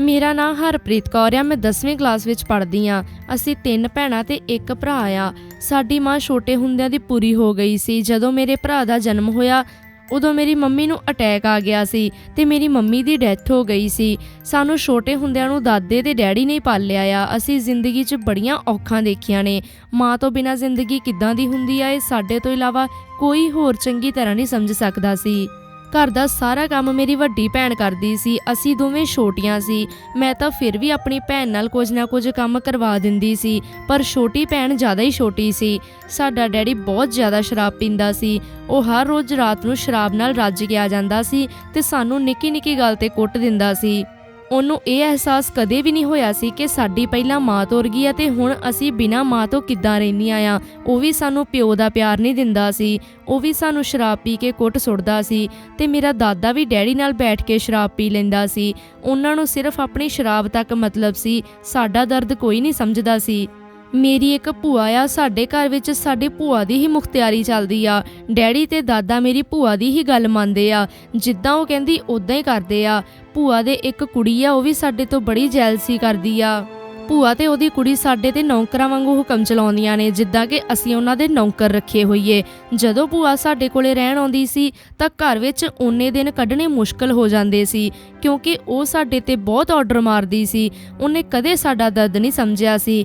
ਮੇਰਾ ਨਾਮ ਹਰਪ੍ਰੀਤ ਕੌਰ ਆ, ਮੈਂ 10ਵੀਂ ਕਲਾਸ ਵਿੱਚ ਪੜ੍ਹਦੀ ਆ ਅਸੀਂ ਤਿੰਨ ਭੈਣਾਂ ਤੇ ਇੱਕ ਭਰਾ ਆ। ਸਾਡੀ ਮਾਂ ਛੋਟੇ ਹੁੰਦਿਆਂ ਦੀ ਪੂਰੀ ਹੋ ਗਈ ਸੀ। ਜਦੋਂ ਮੇਰੇ ਭਰਾ ਦਾ ਜਨਮ ਹੋਇਆ, ਉਦੋਂ ਮੇਰੀ ਮੰਮੀ ਨੂੰ ਅਟੈਕ ਆ ਗਿਆ ਸੀ ਤੇ ਮੇਰੀ ਮੰਮੀ ਦੀ ਡੈਥ ਹੋ ਗਈ ਸੀ। ਸਾਨੂੰ ਛੋਟੇ ਹੁੰਦਿਆਂ ਨੂੰ ਦਾਦੇ ਤੇ ਡੈਡੀ ਨੇ ਪਾਲਿਆ ਆ। ਅਸੀਂ ਜ਼ਿੰਦਗੀ 'ਚ ਬੜੀਆਂ ਔਖਾਂ ਦੇਖੀਆਂ ਨੇ। ਮਾਂ ਤੋਂ ਬਿਨਾਂ ਜ਼ਿੰਦਗੀ ਕਿੱਦਾਂ ਦੀ ਹੁੰਦੀ ਆ, ਇਹ ਸਾਡੇ ਤੋਂ ਇਲਾਵਾ ਕੋਈ ਹੋਰ ਚੰਗੀ ਤਰ੍ਹਾਂ ਨਹੀਂ ਸਮਝ ਸਕਦਾ ਸੀ। ਘਰ ਦਾ ਸਾਰਾ ਕੰਮ ਮੇਰੀ ਵੱਡੀ ਭੈਣ ਕਰਦੀ ਸੀ। ਅਸੀਂ ਦੋਵੇਂ ਛੋਟੀਆਂ ਸੀ। ਮੈਂ ਤਾਂ ਫਿਰ ਵੀ ਆਪਣੀ ਭੈਣ ਨਾਲ ਕੁਝ ਨਾ ਕੁਝ ਕੰਮ ਕਰਵਾ ਦਿੰਦੀ ਸੀ, ਪਰ ਛੋਟੀ ਭੈਣ ਜ਼ਿਆਦਾ ਹੀ ਛੋਟੀ ਸੀ। ਸਾਡਾ ਡੈਡੀ ਬਹੁਤ ਜ਼ਿਆਦਾ ਸ਼ਰਾਬ ਪੀਂਦਾ ਸੀ। ਉਹ ਹਰ ਰੋਜ਼ ਰਾਤ ਨੂੰ ਸ਼ਰਾਬ ਨਾਲ ਰੱਜ ਕੇ ਆ ਜਾਂਦਾ ਸੀ ਤੇ ਸਾਨੂੰ ਨਿੱਕੀ ਨਿੱਕੀ ਗੱਲ ਤੇ ਕੁੱਟ ਦਿੰਦਾ ਸੀ। ਉਹਨੂੰ ਇਹ ਅਹਿਸਾਸ ਕਦੇ ਵੀ ਨਹੀਂ ਹੋਇਆ ਸੀ ਕਿ ਸਾਡੀ ਪਹਿਲਾਂ ਮਾਂ ਤੁਰ ਗਈ ਆ ਤੇ ਹੁਣ ਅਸੀਂ ਬਿਨਾਂ ਮਾਂ ਤੋਂ ਕਿੱਦਾਂ ਰਹਿੰਦੀਆਂ ਆ। ਉਹ ਵੀ ਸਾਨੂੰ ਪਿਓ ਦਾ ਪਿਆਰ ਨਹੀਂ ਦਿੰਦਾ ਸੀ। ਉਹ ਵੀ ਸਾਨੂੰ ਸ਼ਰਾਬ ਪੀ ਕੇ ਕੁੱਟ ਸੁੱਟਦਾ ਸੀ ਤੇ ਮੇਰਾ ਦਾਦਾ ਵੀ ਡੈਡੀ ਨਾਲ ਬੈਠ ਕੇ ਸ਼ਰਾਬ ਪੀ ਲੈਂਦਾ ਸੀ। ਉਹਨਾਂ ਨੂੰ ਸਿਰਫ ਆਪਣੀ ਸ਼ਰਾਬ ਤੱਕ ਮਤਲਬ ਸੀ। ਸਾਡਾ ਦਰਦ ਕੋਈ ਨਹੀਂ ਸਮਝਦਾ ਸੀ। ਮੇਰੀ ਇੱਕ ਭੂਆ ਆ, ਸਾਡੇ ਘਰ ਵਿੱਚ ਸਾਡੇ ਭੂਆ ਦੀ ਹੀ ਮੁਖਤਿਆਰੀ ਚੱਲਦੀ ਆ। ਡੈਡੀ ਤੇ ਦਾਦਾ ਮੇਰੀ ਭੂਆ ਦੀ ਹੀ ਗੱਲ ਮੰਨਦੇ ਆ। ਜਿੱਦਾਂ ਉਹ ਕਹਿੰਦੀ ਉਦਾਂ ਹੀ ਕਰਦੇ ਆ। ਭੂਆ ਦੇ ਇੱਕ ਕੁੜੀ ਆ, ਉਹ ਵੀ ਸਾਡੇ ਤੋਂ ਬੜੀ ਜੈਲਸੀ ਕਰਦੀ ਆ। ਭੂਆ ਤੇ ਉਹਦੀ ਕੁੜੀ ਸਾਡੇ ਤੇ ਨੌਕਰਾਂ ਵਾਂਗੂ ਹੁਕਮ ਚਲਾਉਂਦੀਆਂ ਨੇ, ਜਿੱਦਾਂ ਕਿ ਅਸੀਂ ਉਹਨਾਂ ਦੇ ਨੌਕਰ ਰੱਖੇ ਹੋਈਏ। ਜਦੋਂ ਭੂਆ ਸਾਡੇ ਕੋਲੇ ਰਹਿਣ ਆਉਂਦੀ ਸੀ, ਤਾਂ ਘਰ ਵਿੱਚ ਓਨੇ ਦਿਨ ਕੱਢਣੇ ਮੁਸ਼ਕਲ ਹੋ ਜਾਂਦੇ ਸੀ, ਕਿਉਂਕਿ ਉਹ ਸਾਡੇ ਤੇ ਬਹੁਤ ਆਰਡਰ ਮਾਰਦੀ ਸੀ। ਉਹਨੇ ਕਦੇ ਸਾਡਾ ਦਰਦ ਨਹੀਂ ਸਮਝਿਆ ਸੀ।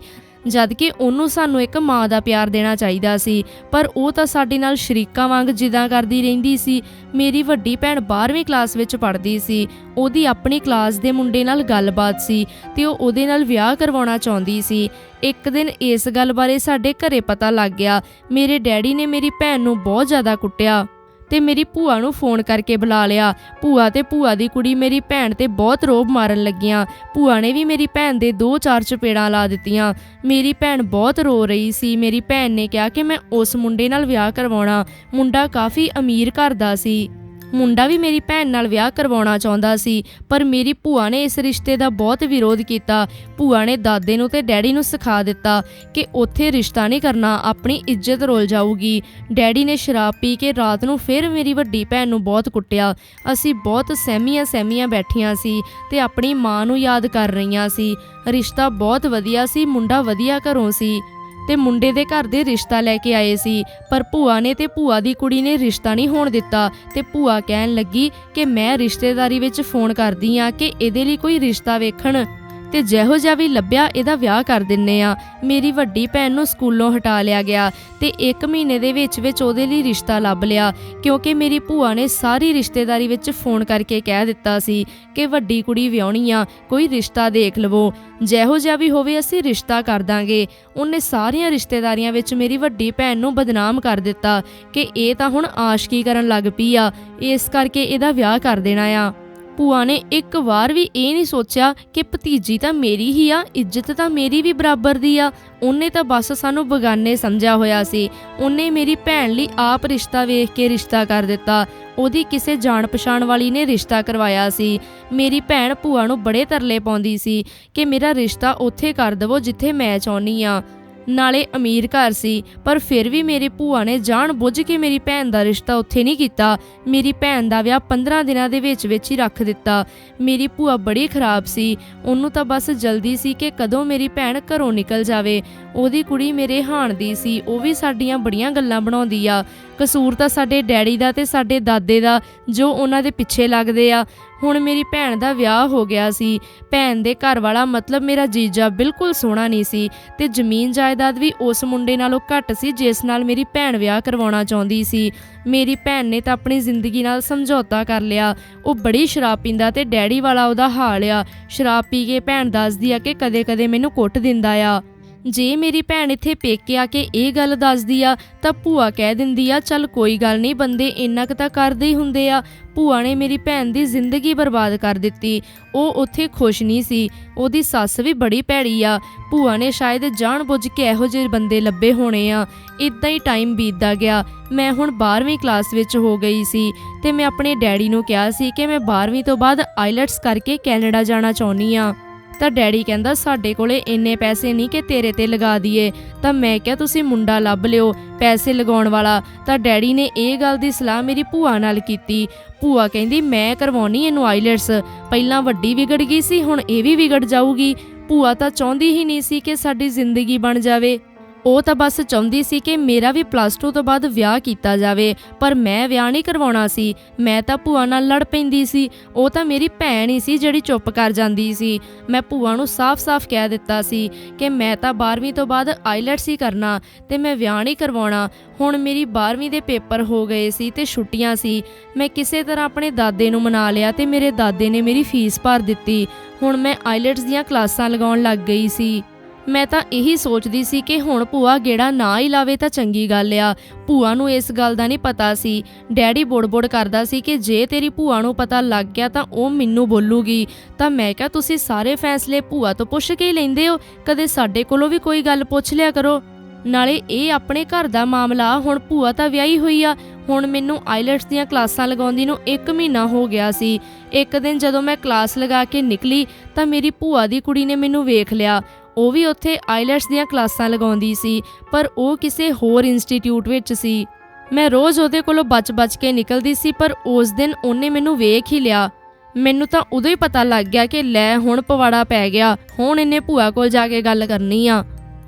ਜਦ ਕਿ ਉਹਨੂੰ ਸਾਨੂੰ ਇੱਕ ਮਾਂ ਦਾ ਪਿਆਰ ਦੇਣਾ ਚਾਹੀਦਾ ਸੀ, ਪਰ ਉਹ ਤਾਂ ਸਾਡੇ ਨਾਲ ਸ਼ਰੀਕਾਂ ਵਾਂਗ ਜਿੱਦਾਂ ਕਰਦੀ ਰਹਿੰਦੀ ਸੀ। ਮੇਰੀ ਵੱਡੀ ਭੈਣ 12ਵੀਂ ਕਲਾਸ ਵਿੱਚ ਪੜ੍ਹਦੀ ਸੀ। ਉਹਦੀ ਆਪਣੀ ਕਲਾਸ ਦੇ ਮੁੰਡੇ ਨਾਲ ਗੱਲਬਾਤ ਸੀ ਤੇ ਉਹ ਉਹਦੇ ਨਾਲ ਵਿਆਹ ਕਰਵਾਉਣਾ ਚਾਹੁੰਦੀ ਸੀ। ਇੱਕ ਦਿਨ ਇਸ ਗੱਲ ਬਾਰੇ ਸਾਡੇ ਘਰੇ ਪਤਾ ਲੱਗ ਗਿਆ। ਮੇਰੇ ਡੈਡੀ ਨੇ ਮੇਰੀ ਭੈਣ ਨੂੰ ਬਹੁਤ ਜ਼ਿਆਦਾ ਕੁੱਟਿਆ। ਤੇ ਮੇਰੀ ਭੂਆ ਨੂੰ ਫੋਨ ਕਰਕੇ ਬੁਲਾ ਲਿਆ। ਭੂਆ ਤੇ ਭੂਆ ਦੀ ਕੁੜੀ ਮੇਰੀ ਭੈਣ ਤੇ ਬਹੁਤ ਰੋਬ ਮਾਰਨ ਲੱਗੀਆਂ। ਭੂਆ ਨੇ ਵੀ ਮੇਰੀ ਭੈਣ ਦੇ ਦੋ ਚਾਰ ਚਪੇੜਾਂ ਲਾ ਦਿੱਤੀਆਂ। ਮੇਰੀ ਭੈਣ ਬਹੁਤ ਰੋ ਰਹੀ ਸੀ। ਮੇਰੀ ਭੈਣ ਨੇ ਕਿਹਾ ਕਿ ਮੈਂ ਉਸ ਮੁੰਡੇ ਨਾਲ ਵਿਆਹ ਕਰਵਾਉਣਾ। ਮੁੰਡਾ ਕਾਫੀ ਅਮੀਰ ਘਰ ਦਾ ਸੀ। ਮੁੰਡਾ ਵੀ ਮੇਰੀ ਭੈਣ ਨਾਲ ਵਿਆਹ ਕਰਵਾਉਣਾ ਚਾਹੁੰਦਾ ਸੀ, ਪਰ ਮੇਰੀ ਭੂਆ ਨੇ ਇਸ ਰਿਸ਼ਤੇ ਦਾ ਬਹੁਤ ਵਿਰੋਧ ਕੀਤਾ। ਭੂਆ ਨੇ ਦਾਦੇ ਨੂੰ ਤੇ ਡੈਡੀ ਨੂੰ ਸਿਖਾ ਦਿੱਤਾ ਕਿ ਉੱਥੇ ਰਿਸ਼ਤਾ ਨਹੀਂ ਕਰਨਾ, ਆਪਣੀ ਇੱਜ਼ਤ ਰੋਲ ਜਾਊਗੀ। ਡੈਡੀ ਨੇ ਸ਼ਰਾਬ ਪੀ ਕੇ ਰਾਤ ਨੂੰ ਫਿਰ ਮੇਰੀ ਵੱਡੀ ਭੈਣ ਨੂੰ ਬਹੁਤ ਕੁੱਟਿਆ। ਅਸੀਂ ਬਹੁਤ ਸਹਿਮੀਆਂ ਸਹਿਮੀਆਂ ਬੈਠੀਆਂ ਸੀ ਤੇ ਆਪਣੀ ਮਾਂ ਨੂੰ ਯਾਦ ਕਰ ਰਹੀਆਂ ਸੀ। ਰਿਸ਼ਤਾ ਬਹੁਤ ਵਧੀਆ ਸੀ, ਮੁੰਡਾ ਵਧੀਆ ਘਰੋਂ ਸੀ। ਤੇ ਮੁੰਡੇ ਦੇ ਘਰ ਦੇ ਰਿਸ਼ਤਾ ਲੈ ਕੇ ਆਏ ਸੀ। ਪਰ ਭੂਆ ਨੇ ਤੇ ਭੂਆ ਦੀ ਕੁੜੀ ਨੇ ਰਿਸ਼ਤਾ ਨਹੀਂ ਹੋਣ ਦਿੱਤਾ ਤੇ ਭੂਆ ਕਹਿਣ ਲੱਗੀ ਕਿ ਮੈਂ ਰਿਸ਼ਤੇਦਾਰੀ ਵਿੱਚ ਫੋਨ ਕਰਦੀ ਆ ਕਿ ਇਹਦੇ ਲਈ ਕੋਈ ਰਿਸ਼ਤਾ ਵੇਖਣ। ਤੇ ਜਿਹੋ ਜਿਹਾ ਵੀ ਲੱਭਿਆ ਇਹਦਾ ਵਿਆਹ ਕਰ ਦਿੰਨੇ ਆ। ਮੇਰੀ ਵੱਡੀ ਭੈਣ ਨੂੰ ਸਕੂਲੋਂ ਹਟਾ ਲਿਆ ਗਿਆ ਤੇ 1 ਮਹੀਨੇ ਦੇ ਵਿੱਚ ਵਿੱਚ ਉਹਦੇ ਲਈ ਰਿਸ਼ਤਾ ਲੱਭ ਲਿਆ, ਕਿਉਂਕਿ ਮੇਰੀ ਭੂਆ ਨੇ ਸਾਰੀ ਰਿਸ਼ਤੇਦਾਰੀ ਵਿੱਚ ਫੋਨ ਕਰਕੇ ਕਹਿ ਦਿੱਤਾ ਸੀ ਕਿ ਵੱਡੀ ਕੁੜੀ ਵਿਆਹਣੀ ਆ, ਕੋਈ ਰਿਸ਼ਤਾ ਦੇਖ ਲਵੋ। ਜਿਹੋ ਜਿਹਾ ਵੀ ਹੋਵੇ ਅਸੀਂ ਰਿਸ਼ਤਾ ਕਰ ਦਾਂਗੇ। ਉਹਨੇ ਸਾਰੀਆਂ ਰਿਸ਼ਤੇਦਾਰੀਆਂ ਵਿੱਚ ਮੇਰੀ ਵੱਡੀ ਭੈਣ ਨੂੰ ਬਦਨਾਮ ਕਰ ਦਿੱਤਾ ਕਿ ਇਹ ਤਾਂ ਹੁਣ ਆਸ਼ਕੀ ਕਰਨ ਲੱਗ ਪਈ ਆ, ਇਸ ਕਰਕੇ ਇਹਦਾ ਵਿਆਹ ਕਰ ਦੇਣਾ ਆ। ਭੂਆ ਨੇ ਇੱਕ ਵਾਰ ਵੀ ਇਹ ਨਹੀਂ ਸੋਚਿਆ ਕਿ ਭਤੀਜੀ ਤਾਂ ਮੇਰੀ ਹੀ ਆ, ਇੱਜ਼ਤ ਤਾਂ ਮੇਰੀ ਵੀ ਬਰਾਬਰ ਦੀ ਆ। ਉਹਨੇ ਤਾਂ ਬਸ ਸਾਨੂੰ ਬਗਾਨੇ ਸਮਝਿਆ ਹੋਇਆ ਸੀ। ਉਹਨੇ ਮੇਰੀ ਭੈਣ ਲਈ ਆਪ ਰਿਸ਼ਤਾ ਵੇਖ ਕੇ ਰਿਸ਼ਤਾ ਕਰ ਦਿੱਤਾ। ਉਹਦੀ ਕਿਸੇ ਜਾਣ ਪਛਾਣ ਵਾਲੀ ਨੇ ਰਿਸ਼ਤਾ ਕਰਵਾਇਆ ਸੀ। ਮੇਰੀ ਭੈਣ ਭੂਆ ਨੂੰ ਬੜੇ ਤਰਲੇ ਪਾਉਂਦੀ ਸੀ ਕਿ ਮੇਰਾ ਰਿਸ਼ਤਾ ਉੱਥੇ ਕਰ ਦਵੋ ਜਿੱਥੇ ਮੈਂ ਚਾਹੁੰਨੀ ਆ। ਨਾਲੇ ਅਮੀਰ ਘਰ ਸੀ, ਪਰ ਫਿਰ ਵੀ ਮੇਰੀ ਭੂਆ ਨੇ ਜਾਣ ਬੁੱਝ ਕੇ ਮੇਰੀ ਭੈਣ ਦਾ ਰਿਸ਼ਤਾ ਉੱਥੇ ਨਹੀਂ ਕੀਤਾ। ਮੇਰੀ ਭੈਣ ਦਾ ਵਿਆਹ 15 ਦਿਨਾਂ ਦੇ ਵਿੱਚ ਵਿੱਚ ਹੀ ਰੱਖ ਦਿੱਤਾ। ਮੇਰੀ ਭੂਆ ਬੜੀ ਖਰਾਬ ਸੀ। ਉਹਨੂੰ ਤਾਂ ਬਸ ਜਲਦੀ ਸੀ ਕਿ ਕਦੋਂ ਮੇਰੀ ਭੈਣ ਘਰੋਂ ਨਿਕਲ ਜਾਵੇ। ਉਹਦੀ ਕੁੜੀ ਮੇਰੇ ਹਾਣ ਦੀ ਸੀ, ਉਹ ਵੀ ਸਾਡੀਆਂ ਬੜੀਆਂ ਗੱਲਾਂ ਬਣਾਉਂਦੀ ਆ। ਕਸੂਰ ਤਾਂ ਸਾਡੇ ਡੈਡੀ ਦਾ ਤੇ ਸਾਡੇ ਦਾਦੇ ਦਾ, ਜੋ ਉਹਨਾਂ ਦੇ ਪਿੱਛੇ ਲੱਗਦੇ ਆ। ਹੁਣ ਮੇਰੀ ਭੈਣ ਦਾ ਵਿਆਹ ਹੋ ਗਿਆ ਸੀ। ਭੈਣ ਦੇ ਘਰ ਵਾਲਾ ਮਤਲਬ ਮੇਰਾ ਜੀਜਾ ਬਿਲਕੁਲ ਸੋਹਣਾ ਨਹੀਂ ਸੀ ਤੇ ਜ਼ਮੀਨ ਜਾਇਦਾਦ ਵੀ ਉਸ ਮੁੰਡੇ ਨਾਲੋਂ ਘੱਟ ਸੀ ਜਿਸ ਨਾਲ ਮੇਰੀ ਭੈਣ ਵਿਆਹ ਕਰਵਾਉਣਾ ਚਾਹੁੰਦੀ ਸੀ। ਮੇਰੀ ਭੈਣ ਨੇ ਤਾਂ ਆਪਣੀ ਜ਼ਿੰਦਗੀ ਨਾਲ ਸਮਝੌਤਾ ਕਰ ਲਿਆ। ਉਹ ਬੜੀ ਸ਼ਰਾਬ ਪੀਂਦਾ ਤੇ ਡੈਡੀ ਵਾਲਾ ਉਹਦਾ ਹਾਲ ਆ। ਸ਼ਰਾਬ ਪੀ ਕੇ ਭੈਣ ਦੱਸਦੀ ਆ ਕਿ ਕਦੇ-ਕਦੇ ਮੈਨੂੰ ਕੁੱਟ ਦਿੰਦਾ ਆ। ਜੇ ਮੇਰੀ ਭੈਣ ਇੱਥੇ ਪੇਕੇ ਆ ਕੇ ਇਹ ਗੱਲ ਦੱਸਦੀ ਆ, ਤਾਂ ਭੂਆ ਕਹਿ ਦਿੰਦੀ ਆ, ਚੱਲ ਕੋਈ ਗੱਲ ਨਹੀਂ, ਬੰਦੇ ਇੰਨਾ ਕੁ ਤਾਂ ਕਰਦੇ ਹੀ ਹੁੰਦੇ ਆ। ਭੂਆ ਨੇ ਮੇਰੀ ਭੈਣ ਦੀ ਜ਼ਿੰਦਗੀ ਬਰਬਾਦ ਕਰ ਦਿੱਤੀ। ਉਹ ਉੱਥੇ ਖੁਸ਼ ਨਹੀਂ ਸੀ। ਉਹਦੀ ਸੱਸ ਵੀ ਬੜੀ ਭੈੜੀ ਆ। ਭੂਆ ਨੇ ਸ਼ਾਇਦ ਜਾਣਬੁੱਝ ਕੇ ਇਹੋ ਜਿਹੇ ਬੰਦੇ ਲੱਭੇ ਹੋਣੇ ਆ। ਇਦਾਂ ਹੀ ਟਾਈਮ ਬੀਤਦਾ ਗਿਆ। ਮੈਂ ਹੁਣ 12ਵੀਂ ਕਲਾਸ ਵਿੱਚ ਹੋ ਗਈ ਸੀ ਤੇ ਮੈਂ ਆਪਣੇ ਡੈਡੀ ਨੂੰ ਕਿਹਾ ਸੀ ਕਿ ਮੈਂ 12ਵੀਂ ਤੋਂ ਬਾਅਦ ਆਈਲੈਟਸ ਕਰਕੇ ਕੈਨੇਡਾ ਜਾਣਾ ਚਾਹੁੰਦੀ ਆ। ਤਾਂ ਡੈਡੀ ਕਹਿੰਦਾ, ਸਾਡੇ ਕੋਲੇ ਇੰਨੇ ਪੈਸੇ ਨਹੀਂ ਕਿ ਤੇਰੇ ਤੇ ਲਗਾ ਦਈਏ ਤਾਂ ਮੈਂ ਕਿਹਾ, ਤੁਸੀਂ ਮੁੰਡਾ ਲੱਭ ਲਿਓ, ਪੈਸੇ ਲਗਾਉਣ ਵਾਲਾ। ਤਾਂ ਡੈਡੀ ਨੇ ਇਹ ਗੱਲ ਦੀ ਸਲਾਹ ਮੇਰੀ ਭੂਆ ਨਾਲ ਕੀਤੀ। ਭੂਆ ਕਹਿੰਦੀ, ਮੈਂ ਕਰਵਾਉਣੀ ਇਹਨੂੰ ਆਈਲੈਟਸ। ਪਹਿਲਾਂ ਵੱਡੀ ਵਿਗੜ ਗਈ ਸੀ, ਹੁਣ ਇਹ ਵੀ ਵਿਗੜ ਜਾਊਗੀ। ਭੂਆ ਤਾਂ ਚਾਹੁੰਦੀ ਹੀ ਨਹੀਂ ਸੀ ਕਿ ਸਾਡੀ ਜ਼ਿੰਦਗੀ ਬਣ ਜਾਵੇ। ਉਹ ਤਾਂ ਬਸ ਚਾਹੁੰਦੀ ਸੀ ਕਿ ਮੇਰਾ ਵੀ ਪਲੱਸ 2 ਤੋਂ ਬਾਅਦ ਵਿਆਹ ਕੀਤਾ ਜਾਵੇ, ਪਰ ਮੈਂ ਵਿਆਹ ਨਹੀਂ ਕਰਵਾਉਣਾ ਸੀ। ਮੈਂ ਤਾਂ ਭੂਆ ਨਾਲ ਲੜ ਪੈਂਦੀ ਸੀ। ਉਹ ਤਾਂ ਮੇਰੀ ਭੈਣ ਹੀ ਸੀ ਜਿਹੜੀ ਚੁੱਪ ਕਰ ਜਾਂਦੀ ਸੀ। ਮੈਂ ਭੂਆ ਨੂੰ ਸਾਫ਼-ਸਾਫ਼ ਕਹਿ ਦਿੱਤਾ ਸੀ ਕਿ ਮੈਂ ਤਾਂ 12ਵੀਂ ਤੋਂ ਬਾਅਦ ਆਈਲੈਟਸ ਹੀ ਕਰਨਾ ਤੇ ਮੈਂ ਵਿਆਹ ਨਹੀਂ ਕਰਵਾਉਣਾ। ਹੁਣ ਮੇਰੀ 12ਵੀਂ ਦੇ ਪੇਪਰ ਹੋ ਗਏ ਸੀ ਤੇ ਛੁੱਟੀਆਂ ਸੀ। ਮੈਂ ਕਿਸੇ ਤਰ੍ਹਾਂ ਆਪਣੇ ਦਾਦੇ ਨੂੰ ਮਨਾ ਲਿਆ ਤੇ ਮੇਰੇ ਦਾਦੇ ਨੇ ਮੇਰੀ ਫੀਸ ਭਰ ਦਿੱਤੀ। ਹੁਣ ਮੈਂ ਆਈਲੈਟਸ ਦੀਆਂ ਕਲਾਸਾਂ ਲਗਾਉਣ ਲੱਗ ਗਈ ਸੀ। ਮੈਂ ਤਾਂ ਇਹੀ ਸੋਚਦੀ ਸੀ ਕਿ ਹੁਣ ਭੂਆ ਗੇੜਾ ਨਾ ਹੀ ਲਾਵੇ ਤਾਂ ਚੰਗੀ ਗੱਲ ਆ। ਭੂਆ ਨੂੰ ਇਸ ਗੱਲ ਦਾ ਨਹੀਂ ਪਤਾ ਸੀ। ਡੈਡੀ ਬੁੜਬੁੜ ਕਰਦਾ ਸੀ ਕਿ ਜੇ ਤੇਰੀ ਭੂਆ ਨੂੰ ਪਤਾ ਲੱਗ ਗਿਆ ਤਾਂ ਉਹ ਮੈਨੂੰ ਬੋਲੂਗੀ। ਤਾਂ ਮੈਂ ਕਿਹਾ, ਤੁਸੀਂ ਸਾਰੇ ਫੈਸਲੇ ਭੂਆ ਤੋਂ ਪੁੱਛ ਕੇ ਹੀ ਲੈਂਦੇ ਹੋ। ਕਦੇ ਸਾਡੇ ਕੋਲੋਂ ਵੀ ਕੋਈ ਗੱਲ ਪੁੱਛ ਲਿਆ ਕਰੋ। ਨਾਲੇ ਇਹ ਆਪਣੇ ਘਰ ਦਾ ਮਾਮਲਾ, ਹੁਣ ਭੂਆ ਤਾਂ ਵਿਆਹੀ ਹੋਈ ਆ। ਹੁਣ ਮੈਨੂੰ ਆਈਲੈਟਸ ਦੀਆਂ ਕਲਾਸਾਂ ਲਗਾਉਂਦੀ ਨੂੰ 1 ਮਹੀਨਾ ਹੋ ਗਿਆ ਸੀ। ਇੱਕ ਦਿਨ ਜਦੋਂ ਮੈਂ ਕਲਾਸ ਲਗਾ ਕੇ ਨਿਕਲੀ, ਤਾਂ ਮੇਰੀ ਭੂਆ ਦੀ ਕੁੜੀ ਨੇ ਮੈਨੂੰ ਵੇਖ ਲਿਆ। ਉਹ ਵੀ ਉੱਥੇ ਆਈਲੈਟਸ ਦੀਆਂ ਕਲਾਸਾਂ ਲਗਾਉਂਦੀ ਸੀ, ਪਰ ਉਹ ਕਿਸੇ ਹੋਰ ਇੰਸਟੀਚਿਊਟ ਵਿੱਚ ਸੀ। ਮੈਂ ਰੋਜ਼ ਉਹਦੇ ਕੋਲੋਂ ਬਚ-ਬਚ ਕੇ ਨਿਕਲਦੀ ਸੀ, ਪਰ ਉਸ ਦਿਨ ਉਹਨੇ ਮੈਨੂੰ ਵੇਖ ਹੀ ਲਿਆ। ਮੈਨੂੰ ਤਾਂ ਉਦੋਂ ਹੀ ਪਤਾ ਲੱਗ ਗਿਆ ਕਿ ਲੈ ਹੁਣ ਪਵਾੜਾ ਪੈ ਗਿਆ, ਹੁਣ ਇਹਨੇ ਭੂਆ ਕੋਲ ਜਾ ਕੇ ਗੱਲ ਕਰਨੀ ਆ।